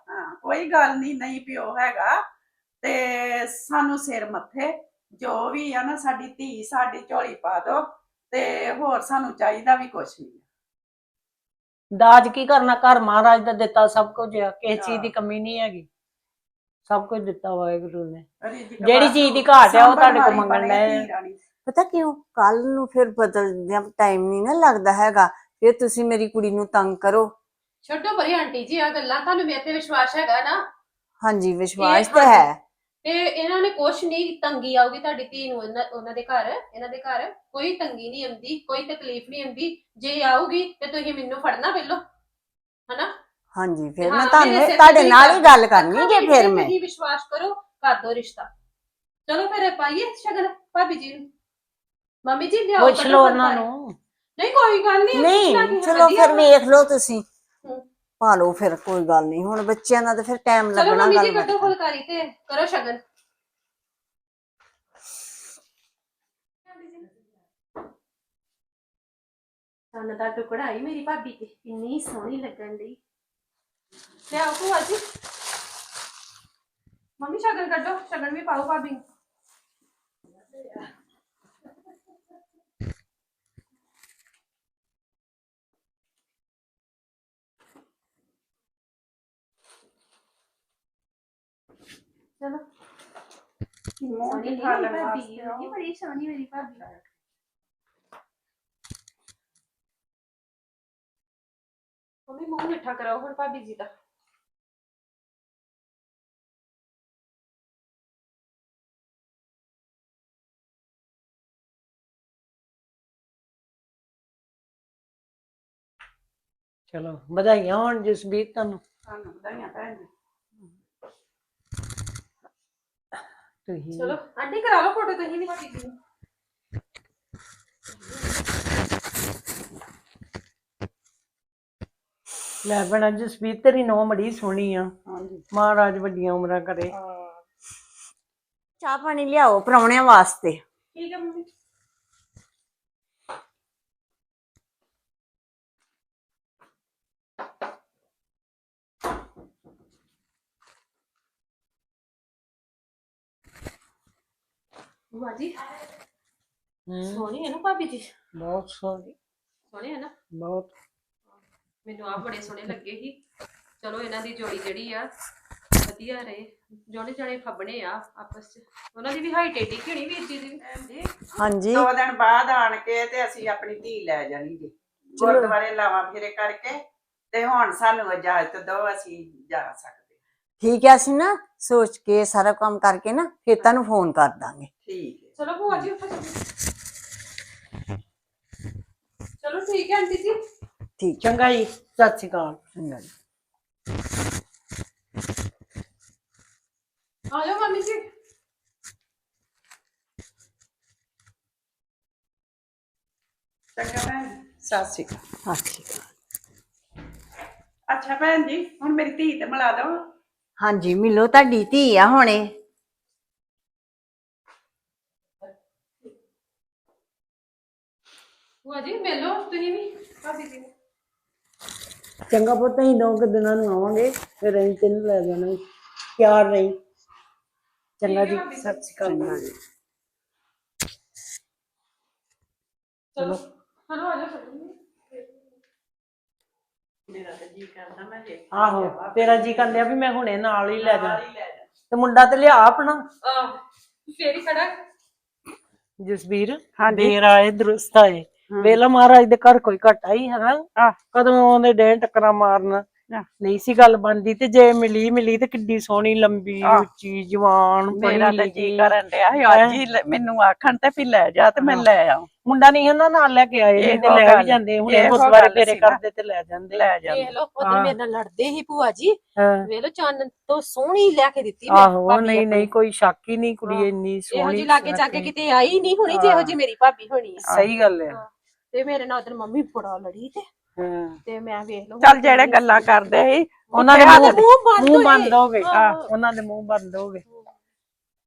[SPEAKER 7] ਹਾਂ ਕੋਈ ਗੱਲ ਨਹੀਂ ਨਹੀਂ ਪਿਓ ਹੈਗਾ। ਤੇ ਸਾਨੂੰ ਸਿਰ ਮੱਥੇ ਜੋ ਵੀ ਆ ਨਾ ਸਾਡੀ ਧੀ ਸਾਡੀ ਝੋਲੀ ਪਾ ਦੋ ਤੇ ਹੋਰ ਸਾਨੂੰ ਚਾਹੀਦਾ ਵੀ ਕੁਛ ਨਹੀਂ
[SPEAKER 8] ਦਾਜ ਕੀ ਕਰਨਾ? ਘਰ ਮਹਾਰਾਜ ਦਾ ਦਿੱਤਾ ਸਭ ਕੁਝ ਆ ਕਿਸੇ ਚੀਜ਼। ਦੀ ਕਮੀ ਨਹੀਂ ਹੈਗੀ। ਸਭ ਕੁਝ ਦਿੱਤਾ ਵਾਹਿਗੁਰੂ ਨੇ। ਜਿਹੜੀ ਚੀਜ਼ ਦੀ ਘਾਟ ਆ, ਉਹ ਤੁਹਾਡੇ ਕੋਲ ਮੰਗਣ ਡਏ ਆ।
[SPEAKER 1] ਪਤਾ ਕਿਉਂ? ਕੱਲ ਨੂੰ ਫਿਰ ਬਦਲਦਿਆਂ ਟਾਈਮ ਨਹੀਂ ਨਾ ਲੱਗਦਾ ਹੈਗਾ।
[SPEAKER 2] ਫਿਰ ਤੁਸੀਂ ਮੇਰੀ ਕੁੜੀ ਨੂੰ ਤੰਗ ਕਰੋ।
[SPEAKER 4] ਛੱਡੋ ਪਰੇ ਆਂਟੀ ਜੀ ਆ ਗੱਲਾਂ ਤੁਹਾਨੂੰ ਮੇਰੇ ਤੇ ਵਿਸ਼ਵਾਸ ਹੈਗਾ ਨਾ।
[SPEAKER 2] ਹਾਂਜੀ ਵਿਸ਼ਵਾਸ ਤਾਂ। ਹੈ।
[SPEAKER 4] ਤੇ ਇਹਨਾਂ ਨੇ ਕੁਛ ਨਹੀਂ ਤੰਗੀ ਆਊਗੀ ਤੁਹਾਡੀ ਧੀ ਨੂੰ ਇਹਨਾਂ- ਉਹਨਾਂ ਦੇ ਘਰ ਇਹਨਾਂ ਦੇ ਘਰ। ਕੋਈ ਤੰਗੀ ਨਹੀਂ ਆਉਂਦੀ ਕੋਈ ਤਕਲੀਫ ਨਹੀਂ ਆਉਂਦੀ। ਜੇ ਆਊਗੀ ਤੇ ਤੁਸੀਂ ਮੈਨੂੰ ਫੜਨਾ ਪਹਿਲੋਂ ਹਨਾ?
[SPEAKER 2] ਹਾਂਜੀ ਫਿਰ
[SPEAKER 4] ਹਾਂ,
[SPEAKER 2] ਮੈਂ
[SPEAKER 4] ਮੇਰੇ
[SPEAKER 2] ਤੁਹਾਨੂੰ ਤੁਹਾਡੇ ਨਾਲ ਹੀ ਗੱਲ ਕਰਨੀ ਜੇ ਫਿਰ ਮੈਂ।
[SPEAKER 4] ਤੁਸੀਂ ਵਿਸ਼ਵਾਸ ਕਰੋ ਕਰ ਦੋ ਰਿਸ਼ਤਾ। ਚਲੋ ਫਿਰ ਪਾਈਏ ਸ਼ਗਨ ਭਾਬੀ ਜੀ ਨੂੰ। ਮੰਮੀ ਜੀ ਲਿਆਓ
[SPEAKER 8] ਪੁੱਛ ਲਓ
[SPEAKER 4] ਫਟਾਫਟ।
[SPEAKER 8] ਉਹਨਾਂ ਨੂੰ।
[SPEAKER 4] ਨਹੀਂ ਕੋਈ ਗੱਲ ਨਹੀਂ
[SPEAKER 2] ਨਹੀਂ ਚਲੋ ਫਿਰ ਵੇਖ ਲਓ ਤੁਸੀਂ। ਪਾ ਲਓ ਫਿਰ ਕੋਈ ਗੱਲ ਨਹੀਂ। ਹੁਣ ਬੱਚਿਆਂ ਦਾ ਤਾਂ ਫਿਰ ਟਾਈਮ
[SPEAKER 4] ਚਲੋ
[SPEAKER 2] ਲੱਗਣਾ
[SPEAKER 4] ਮੰਮੀ ਜੀ
[SPEAKER 2] ਗੱਲ
[SPEAKER 4] ਕੱਢੋ ਫੁਲਕਾਰੀ ਤੇ ਕਰੋ ਸ਼ਗਨ। ਕੰਨ ਦਾ ਟੁਕੜਾ ਆਈ ਮੇਰੀ ਭਾਬੀ ਤੇ ਕਿੰਨੀ ਸੋਹਣੀ ਲੱਗਣ ਦੀ ਲਿਆਓ ਭੂਆ ਜੀ। ਮੰਮੀ ਸ਼ਗਨ ਕੱਢੋ ਸ਼ਗਨ ਵੀ ਪਾਓ ਭਾਬੀ ਨੂੰ ਚਲੋ ਸੋਹਣੀ ਨਹੀਂ ਮੇਰੀ ਭਾਬੀ ਇਹ ਬੜੀ ਸੋਹਣੀ ਮੇਰੀ ਭਾਬੀ ਮੰਮੀ ਮੂੰਹ ਮਿੱਠਾ ਕਰਾਓ ਹੁਣ ਭਾਬੀ ਜੀ ਦਾ
[SPEAKER 8] ਚਲੋ ਵਧਾਈਆਂ ਹੋਣ ਜਸਬੀਰ ਤੁਹਾਨੂੰ
[SPEAKER 7] ਸਾਨੂੰ ਵਧਾਈਆਂ ਭੈਣ ਜੀ
[SPEAKER 8] ਤੁਸੀਂ
[SPEAKER 4] ਚਲੋ ਆਂਟੀ ਕਰਾ ਲਓ ਫੋਟੋ ਤੁਸੀਂ ਵੀ। ਭਾਬੀ ਜੀ ਨੂੰ
[SPEAKER 8] ਲੈ ਬਣਾ ਜਸਬੀਰ ਤੇਰੀ ਨੌ ਬੜੀ ਸੋਹਣੀ ਆ।
[SPEAKER 7] ਹਾਂਜੀ।
[SPEAKER 8] ਮਹਾਰਾਜ ਵੱਡੀਆਂ ਉਮਰਾਂ ਕਰੇ।
[SPEAKER 2] ਚਾਹ ਪਾਣੀ ਲਿਆਓ ਪ੍ਰਾਹੁਣਿਆਂ ਵਾਸਤੇ।
[SPEAKER 4] ਠੀਕ ਹੈ ਮੰਮੀ। ਭੂਆ ਜੀ?
[SPEAKER 8] ਹਮ,
[SPEAKER 4] ਸੋਹਣੀ ਹੈ ਨਾ ਭਾਬੀ ਜੀ?
[SPEAKER 8] ਬਹੁਤ ਸੋਹਣੀ।
[SPEAKER 4] ਸੋਹਣੇ ਹੈ ਨਾ?
[SPEAKER 8] ਬਹੁਤ।
[SPEAKER 4] ਮੈਨੂੰ ਆਪ ਬੜੇ ਸੋਹਣੇ ਲੱਗੇ ਸੀ। ਚਲੋ ਇਹਨਾਂ ਦੀ ਜੋੜੀ ਜਿਹੜੀ ਆ ਵਧੀਆ ਰਹੇ। ਜੋੜੇ ਜਣੇ ਫੱਬਣੇ ਆ ਆਪਸ ਚ। ਉਹਨਾਂ ਦੀ ਵੀ ਹਾਈਟ ਏਡੀ ਕਿ ਹੋਣੀ ਵੀਰ ਜੀ ਦੀ ਵੀ।
[SPEAKER 7] ਭੈਣ ਜੀ
[SPEAKER 2] ਹਾਂਜੀ।
[SPEAKER 7] ਦੋ ਦਿਨ ਬਾਅਦ ਆਣ ਕੇ ਤੇ ਅਸੀਂ ਆਪਣੀ ਧੀ ਲੈ ਜਾਣੀ ਜੀ ਗੁਰਦੁਆਰੇ ਲਾਵਾਂ ਫੇਰੇ ਕਰਕੇ ਤੇ ਹੁਣ ਸਾਨੂੰ ਇਜਾਜ਼ਤ ਦਿਓ ਅਸੀਂ ਜਾ ਸਕਦੇ
[SPEAKER 2] ਠੀਕ ਹੈ ਅਸੀਂ ਨਾ ਸੋਚ ਕੇ ਸਾਰਾ ਕੰਮ ਕਰਕੇ ਨਾ ਫਿਰ ਤੁਹਾਨੂੰ ਫੋਨ ਕਰ ਦਾਂਗੇ।
[SPEAKER 7] ਠੀਕ ਹੈ।
[SPEAKER 4] ਚਲੋ ਭੂਆ ਜੀ ਉੱਠੋ ਚਲੋ। ਚਲੋ ਠੀਕ ਹੈ ਆਂਟੀ ਜੀ।
[SPEAKER 2] ਠੀਕ।
[SPEAKER 8] ਚੰਗਾ ਜੀ ਸਤਿ ਸ਼੍ਰੀ ਅਕਾਲ।
[SPEAKER 2] ਚੰਗਾ ਜੀ।
[SPEAKER 4] ਆ ਜਾਓ ਮੰਮੀ ਜੀ।
[SPEAKER 7] ਚੰਗਾ ਭੈਣ ਜੀ, ਸਤਿ ਸ਼੍ਰੀ ਅਕਾਲ।
[SPEAKER 2] ਸਤਿ ਸ਼੍ਰੀ ਅਕਾਲ।
[SPEAKER 7] ਅੱਛਾ ਭੈਣ ਜੀ ਹੁਣ ਮੇਰੀ ਧੀ ਤੇ ਮਿਲਾ ਦਿਓ।
[SPEAKER 2] ਹਾਂਜੀ ਮਿਲੋ ਤੁਹਾਡੀ ਧੀ ਆ ਹੁਣੇ।
[SPEAKER 4] ਭੂਆ ਜੀ ਮਿਲੋ ਤੁਸੀਂ ਵੀ ਭਾਬੀ ਜੀ। ਨੂੰ
[SPEAKER 8] ਚੰਗਾ ਪੁੱਤ ਅਸੀਂ ਦੋ ਕੁ ਦਿਨਾਂ ਨੂੰ ਆਵਾਂਗੇ ਫਿਰ ਅਸੀਂ ਤੈਨੂੰ ਲੈ ਜਾਣਾ ਪਿਆਰ ਨਹੀਂ ਚੰਗਾ ਜੀ ਸਤਿ ਸ਼੍ਰੀ ਅਕਾਲ।
[SPEAKER 4] ਚਲੋ ਚਲੋ ਆ ਜਾਓ।
[SPEAKER 7] ਮੇਰਾ ਤਾਂ ਜੀ ਕਰਦਾ ਮੈਂ ਵੇਖ
[SPEAKER 8] ਆਹੋ ਤੇਰਾ ਜੀ ਕਰਦਿਆ ਵੀ ਮੈਂ ਹੁਣੇ ਨਾਲ ਹੀ ਲੈ ਜਾ
[SPEAKER 7] ਨਾਲ ਹੀ ਲੈ ਜਾ।
[SPEAKER 8] ਤੇ ਮੁੰਡਾ ਤੇ ਲਿਆ ਆਪਣਾ।
[SPEAKER 4] ਆ ਫੇਰੀ ਖੜਾ।
[SPEAKER 8] ਜਸਬੀਰ
[SPEAKER 6] ਹਾਂਜੀ।
[SPEAKER 8] ਦੇਰ ਆਏ ਦਰੁਸਤ ਆਏ। ਵੇਲਾ ਮਹਾਰਾਜ ਦੇ ਘਰ ਕੋਈ ਘਟਾ ਹੀ ਹੈ ਨਾ
[SPEAKER 6] ਆਹ।
[SPEAKER 8] ਕਦੋਂ ਆਉਂਦੇ ਡੇ ਟੱਕਰਾਂ ਮਾਰਨ।
[SPEAKER 6] ਆਹ।
[SPEAKER 8] ਨਹੀਂ ਸੀ ਗੱਲ ਬਣਦੀ ਤੇ ਜੇ ਮਿਲੀ ਮਿਲੀ ਤੇ ਕਿੱਡੀ ਸੋਹਣੀ ਲੰਬੀ। ਉੱਚੀ ਜਵਾਨ
[SPEAKER 6] ਮੇਰਾ ਤਾਂ ਜੀ ਕਰਨ ਸੀ ਅੱਜ ਹੀ ਲੈ- ਮੈਨੂੰ ਆਖਣ ਤੇ ਵੀ ਲੈ ਜਾ ਤੇ ਮੈਂ ਲੈ ਆਉਂ
[SPEAKER 8] ਮੁੰਡਾ ਨਹੀਂ ਉਹਨਾਂ ਨਾਲ ਲੈ ਕੇ ਆਏ ਤੇ
[SPEAKER 6] ਇਹੋ
[SPEAKER 8] ਲੈ ਵੀ ਜਾਂਦੇ ਹੁਣ
[SPEAKER 6] ਇਹੋ
[SPEAKER 8] ਗੁਰਦੁਆਰੇ
[SPEAKER 6] ਗੱਲ
[SPEAKER 8] ਫੇਰੇ
[SPEAKER 6] ਸੀ ਨਾ।
[SPEAKER 8] ਕਰਦੇ ਤੇ ਲੈ ਜਾਂਦੇ
[SPEAKER 6] ਲੈ ਜਾਂਦੇ
[SPEAKER 4] ਵੇਖ ਲਓ
[SPEAKER 8] ਹਾਂ।
[SPEAKER 4] ਉਦੋਂ ਮੇਰੇ ਨਾਲ ਲੜਦੇ ਸੀ ਭੂਆ ਜੀ। ਵੇਖ ਲਓ ਚੰਨ ਤੋਂ ਸੋਹਣੀ ਲੈ ਕੇ ਦਿੱਤੀ ਮੇਰੀ
[SPEAKER 8] ਆਹੋ ਨਹੀਂ। ਨਹੀਂ ਕੋਈ ਸ਼ੱਕ ਹੀ ਨਹੀਂ। ਕੁੜੀ ਇੰਨੀ
[SPEAKER 4] ਇਹੋ
[SPEAKER 8] ਸੋਹਣੀ
[SPEAKER 4] ਜੀ ਲਾਗੇ ਜਾ ਕੇ। ਕਿਤੇ ਆਈ ਨਹੀਂ ਹੋਣੀ ਜਿਹੋ ਜੀ ਮੇਰੀ ਭਾਬੀ ਹੋਣੀ ਆ
[SPEAKER 8] ਸਹੀ ਗੱਲ ਹੈ
[SPEAKER 4] ਤੇ ਮੇਰੇ ਨਾਲ ਉਧਰ ਮੰਮੀ ਬੜਾ ਲੜੀ ਤੇ ਤੇ ਮੈਂ ਵੇਖ ਲਓ
[SPEAKER 6] ਚੱਲ ਜਿਹੜੇ ਗੱਲਾਂ ਕਰਦੇ ਸੀ
[SPEAKER 8] ਉਹਨਾਂ ਦੇ ਮੂੰਹ
[SPEAKER 4] ਮੂੰਹ ਬੰਦ
[SPEAKER 8] ਹੋਵੇ।
[SPEAKER 4] ਹਾਂ।
[SPEAKER 8] ਉਹਨਾਂ ਦੇ ਮੂੰਹ ਬੰਦ ਹੋਵੇ।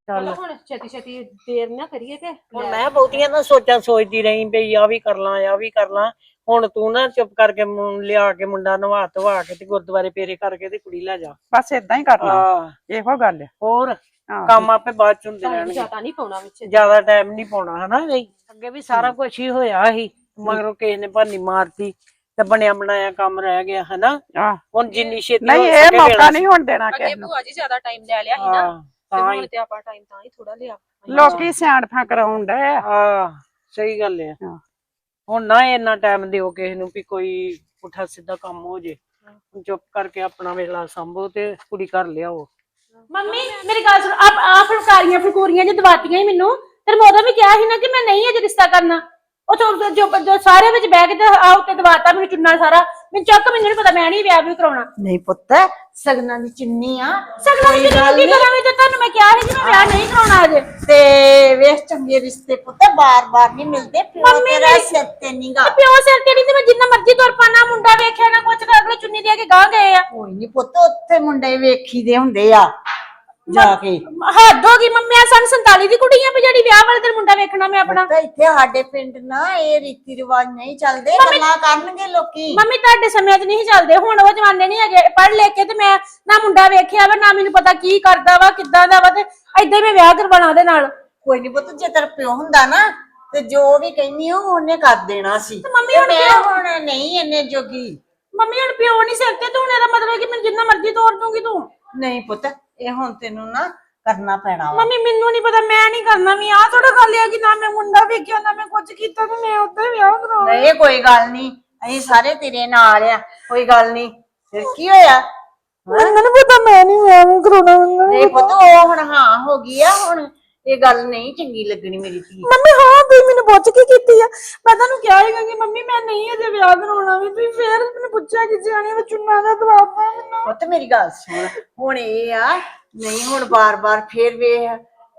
[SPEAKER 8] ਚੱਲ।
[SPEAKER 4] ਹੁਣ ਛੇਤੀ ਛੇਤੀ ਦੇਰ ਨਾ ਕਰੀਏ ਤੇ।
[SPEAKER 8] ਹੁਣ ਮੈਂ ਬਹੁਤੀਆਂ ਨਾ ਸੋਚਾਂ ਸੋਚਦੀ ਰਹੀ ਬਈ ਆ ਵੀ ਕਰ ਲਾਂ ਆ ਵੀ ਕਰ ਲਾਂ। ਹੁਣ ਤੂੰ ਨਾ ਚੁੱਪ ਕਰਕੇ ਲਿਆ ਕੇ ਮੁੰਡਾ ਨਵਾ ਧਵਾ ਕੇ ਤੇ ਗੁਰਦੁਆਰੇ ਫੇਰੇ ਕਰਕੇ ਤੇ ਕੁੜੀ ਲੈ ਜਾ।
[SPEAKER 6] ਬਸ ਇਦਾਂ ਹੀ ਕਰਨਾ
[SPEAKER 8] ਆ
[SPEAKER 6] ਇਹੋ ਗੱਲ ਹੈ
[SPEAKER 8] ਹੋਰ। ਕੰਮ ਆਪੇ ਬਾਅਦ ਚ ਹੁੰਦੇ ਰਹਿਣਗੇ।
[SPEAKER 4] ਜ਼ਿਆਦਾ ਨਹੀਂ ਪਾਉਣਾ ਵਿੱਚ।
[SPEAKER 8] ਜ਼ਿਆਦਾ ਟਾਈਮ ਨਹੀਂ ਪਾਉਣਾ ਹਨਾ? ਨਹੀਂ। ਅੱਗੇ ਵੀ ਸਾਰਾ ਕੁਝ ਹੀ ਹੋਇਆ ਸੀ। ਮਗਰੋਂ ਕਿਸੇ ਨੇ ਭਾਨੀ ਮਾਰਤੀ। ਤੇ ਬਣਿਆ ਬਣਾਇਆ ਕੰਮ ਰਹਿ ਗਿਆ ਹਨਾ?
[SPEAKER 6] ਆਹ।
[SPEAKER 8] ਹੁਣ ਜਿੰਨੀ ਛੇਤੀ
[SPEAKER 6] ਨਹੀਂ
[SPEAKER 8] ਹੋ
[SPEAKER 6] ਇਹ
[SPEAKER 8] ਸਕੇ
[SPEAKER 6] ਮੌਕਾ ਨਹੀਂ ਹੁਣ ਦੇਣਾ
[SPEAKER 4] ਅੱਗੇ
[SPEAKER 6] ਕਿਸੇ ਨੂੰ।
[SPEAKER 4] ਭੂਆ ਜੀ ਜ਼ਿਆਦਾ ਟਾਈਮ ਲੈ ਲਿਆ ਸੀ ਨਾ
[SPEAKER 8] ਹਾਂ,
[SPEAKER 4] ਤੇ
[SPEAKER 8] ਤਾਂ
[SPEAKER 4] ਹੁਣ
[SPEAKER 8] ਹੀ।
[SPEAKER 4] ਤੇ ਆਪਾਂ ਟਾਈਮ ਤਾਂ ਹੀ ਥੋੜਾ ਲਿਆ।
[SPEAKER 6] ਲੋਕੀ ਸਿਆਣਪਾਂ ਕਰਾਉਣ ਆ।
[SPEAKER 8] ਹਾਂ ਸਹੀ ਗੱਲ ਹੈ
[SPEAKER 6] ਹਾਂ।
[SPEAKER 8] ਹੁਣ ਨਾ ਇੰਨਾ ਟਾਈਮ ਦਿਓ ਕਿਸੇ ਨੂੰ ਵੀ ਕੋਈ ਪੁੱਠਾ ਸਿੱਧਾ ਕੰਮ ਹੋ ਜੇ। ਚੁੱਪ ਕਰਕੇ ਆਪਣਾ ਵੇਲਾ ਸੰਭੋ ਤੇ ਕੁੜੀ ਘਰ ਲਿਆਓ।
[SPEAKER 3] ਮੰਮੀ ਮੇਰੀ ਗੱਲ ਸੁਣ ਆਪ ਆ ਫੁਲਕਾਰੀਆਂ ਫੁਲਕੂਰੀਆਂ ਜੇ ਦਵਾਤੀਆਂ ਹੀ ਮੈਨੂੰ। ਤੇ ਮੈਂ ਉਦੋਂ ਵੀ ਕਿਹਾ ਸੀ ਨਾ ਕਿ ਮੈਂ ਨਹੀਂ ਅਜੇ ਰਿਸ਼ਤਾ ਕਰਨਾ। ਤੋਂ ਜੋ ਜੋ ਸਾਰੇ ਵਿੱਚ ਬਹਿ ਕੇ ਤੇ ਆ ਉੱਤੇ ਦਵਾਤਾ ਮੈਨੂੰ ਚੁੰਨਾ ਸਾਰਾ। ਮੈਨੂੰ ਚੱਕ ਮੈਨੂੰ ਨਹੀਂ ਪਤਾ ਮੈਂ ਨਹੀਂ ਵਿਆਹ ਵੀ ਕਰਾਉਣਾ।
[SPEAKER 1] ਨਹੀਂ ਪੁੱਤ ਸਗਨਾਂ ਦੀ ਚੁੰਨੀ ਆ। ਕੋਈ
[SPEAKER 3] ਦੀ
[SPEAKER 1] ਗੱਲ
[SPEAKER 3] ਕੀ। ਕਰਾਂਗੇ ਤੇ ਤੁਹਾਨੂੰ ਮੈਂ ਕਿਹਾ ਸੀ ਕਿ ਮੈਂ ਵਿਆਹ ਨਹੀਂ ਕਰਾਉਣਾ ਅਜੇ?
[SPEAKER 1] ਤੇ ਵੇਖ ਚੰਗੇ ਰਿਸ਼ਤੇ ਪੁੱਤ ਬਾਰ-ਬਾਰ ਨਹੀਂ ਮਿਲਦੇ ਪਿਓ
[SPEAKER 3] ਮੰਮੀ
[SPEAKER 1] ਤੇਰਾ ਸਿਰ ਤੇ
[SPEAKER 3] ਤੇ ਪਿਓ ਸਿਰ ਤੇ ਨਹੀਂ ਤੇ ਮੈਂ ਜਿੰਨਾ ਮਰਜ਼ੀ ਤੁਰ ਪਾਣਾ ਮੁੰਡਾ ਵੇਖਿਆ ਨਾ ਕੁਛ ਕਰ ਅਗਲੇ ਚੁੰਨੀ ਦੇ ਕੇ ਗਾਂ ਗਏ ਆ।
[SPEAKER 1] ਕੋਈ ਨਹੀਂ ਪੁੱਤ ਉੱਥੇ ਮੁੰਡੇ ਵੇਖੀ ਦੇ ਹੁੰਦੇ ਆ। ਜਾ ਕੇ।
[SPEAKER 3] ਹੱਦ ਹੋ ਗਈ ਮੰਮੀ ਆ ਸਨ 47 ਦੀ ਕੁੜੀ ਆ ਵੀ ਜਿਹੜੀ ਵਿਆਹ ਵਾਲੇ ਦਿਨ ਮੁੰਡਾ ਵੇਖਣਾ ਮੈਂ ਆਪਣਾ।
[SPEAKER 1] ਇੱਥੇ ਸਾਡੇ ਪਿੰਡ ਨਾ ਇਹ ਰੀਤੀ ਰਿਵਾਜ ਨਹੀਂ ਚੱਲਦੇ ਗੱਲਾਂ ਕਰਨਗੇ ਲੋਕੀ।
[SPEAKER 3] ਮੰਮੀ ਤੁਹਾਡੇ ਸਮੇਂ 'ਚ ਨਹੀਂ ਚੱਲਦੇ ਹੁਣ ਉਹ ਜਮਾਨੇ ਨਹੀਂ ਹੈਗੇ ਪੜ੍ਹ ਲਿਖ ਕੇ ਤੇ ਮੈਂ ਨਾ ਮੁੰਡਾ ਵੇਖਿਆ ਵਾ ਨਾ ਮੈਨੂੰ ਪਤਾ ਕੀ ਕਰਦਾ ਵਾ ਕਿੱਦਾਂ ਦਾ ਵਾ ਤੇ ਏਦਾਂ ਹੀ ਮੈਂ ਵਿਆਹ ਕਰਵਾਉਣਾ ਉਹਦੇ ਨਾਲ।
[SPEAKER 1] ਕੋਈ ਨਹੀਂ ਪੁੱਤ ਜੇ ਤੇਰਾ ਪਿਓ ਹੁੰਦਾ ਨਾ ਤੇ ਜੋ ਵੀ ਕਹਿੰਦੀ ਉਹ ਉਹਨੇ ਕਰ ਦੇਣਾ ਸੀ।
[SPEAKER 3] ਮੰਮੀ ਹੁਣ
[SPEAKER 1] ਮੈਂ ਹੁਣ ਨਹੀਂ ਇੰਨੇ ਜੋਗੀ।
[SPEAKER 3] ਮੰਮੀ ਹੁਣ ਪਿਓ ਨਹੀਂ ਸਿਰ ਤੇ ਤੂੰ ਇਹਦਾ ਮਤਲਬ ਹੈ ਕਿ ਮੈਨੂੰ ਜਿੰਨਾ ਮਰਜ਼ੀ ਤੋੜ ਦੂੰਗੀ ਤੂੰ।
[SPEAKER 1] ਨਹੀਂ ਪੁੱਤ ਇਹ ਹੁਣ ਤੈਨੂੰ ਨਾ ਕਰਨਾ ਪੈਣਾ ਵਾ।
[SPEAKER 3] ਮੰਮੀ ਮੈਨੂੰ ਨਹੀਂ ਪਤਾ ਮੈਂ ਨਹੀਂ ਕਰਨਾ ਵੀ ਆਹ ਥੋੜਾ ਗੱਲ ਹੈ ਕਿ ਨਾ ਮੈਂ ਮੁੰਡਾ ਵੇਖਿਆ ਨਾ ਮੈਂ ਕੁਝ ਕੀਤਾ ਤੇ ਮੈਂ ਉੱਤੇ ਵਿਆਹ ਕਰਾਉਣਾ।
[SPEAKER 1] ਨਹੀਂ ਕੋਈ ਗੱਲ ਨਹੀਂ ਅਸੀਂ ਸਾਰੇ ਤੇਰੇ ਨਾਲ ਆ ਕੋਈ ਗੱਲ ਨਹੀਂ ਫਿਰ ਕੀ ਹੋਇਆ?
[SPEAKER 3] ਮੈਨੂੰ ਨਹੀਂ ਪਤਾ ਮੈਂ ਨਹੀਂ ਵਿਆਹ ਕਰਾਉਣਾ
[SPEAKER 1] ਨਹੀਂ ਪੁੱਤ। ਉਹ ਹੁਣ ਹਾਂ ਹੋ ਗਈ ਆ ਹੁਣ ਇਹ ਗੱਲ ਨਹੀਂ ਚੰਗੀ ਲੱਗਣੀ ਮੇਰੀ ਧੀ।
[SPEAKER 3] ਮੰਮੀ ਹਾਂ ਤੁਸੀਂ ਮੈਨੂੰ ਪੁੱਛ ਕੇ ਕੀਤੀ ਆ। ਮੈਂ ਤੁਹਾਨੂੰ ਕਿਹਾ ਹੈਗਾ ਕਿ ਮੰਮੀ ਮੈਂ ਨਹੀਂ ਅਜੇ ਵਿਆਹ ਕਰਾਉਣਾ ਵੀ ਤੁਸੀਂ ਫੇਰ ਮੈਨੂੰ ਪੁੱਛਿਆ ਕਿ ਜਾਣੀ ਵਿੱਚ ਚੁੰਨਾ ਦਾ ਮੈਨੂੰ
[SPEAKER 1] ਪੁੱਤ ਮੇਰੀ ਗੱਲ ਸੁਣ। ਹੁਣ ਇਹ ਆ ਨਹੀਂ ਹੁਣ ਬਾਰ-ਬਾਰ ਫੇਰ ਵੇਖ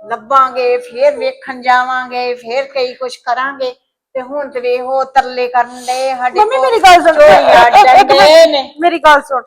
[SPEAKER 1] ਲੱਭਾਂਗੇ ਫੇਰ ਵੇਖਣ ਜਾਵਾਂਗੇ ਫੇਰ ਕਈ ਕੁਝ ਕਰਾਂਗੇ। ਤੇ ਹੁਣ ਤੇ ਵੇਖ ਉਹ ਤਰਲੇ ਕਰਨ ਦੇ ਸਾਡੇ
[SPEAKER 3] ਮੰਮੀ ਮੇਰੀ ਗੱਲ ਸੁਣ। ਮਿੰਟ,
[SPEAKER 1] ਨੇ।
[SPEAKER 3] ਮੇਰੀ ਗੱਲ ਸੁਣ।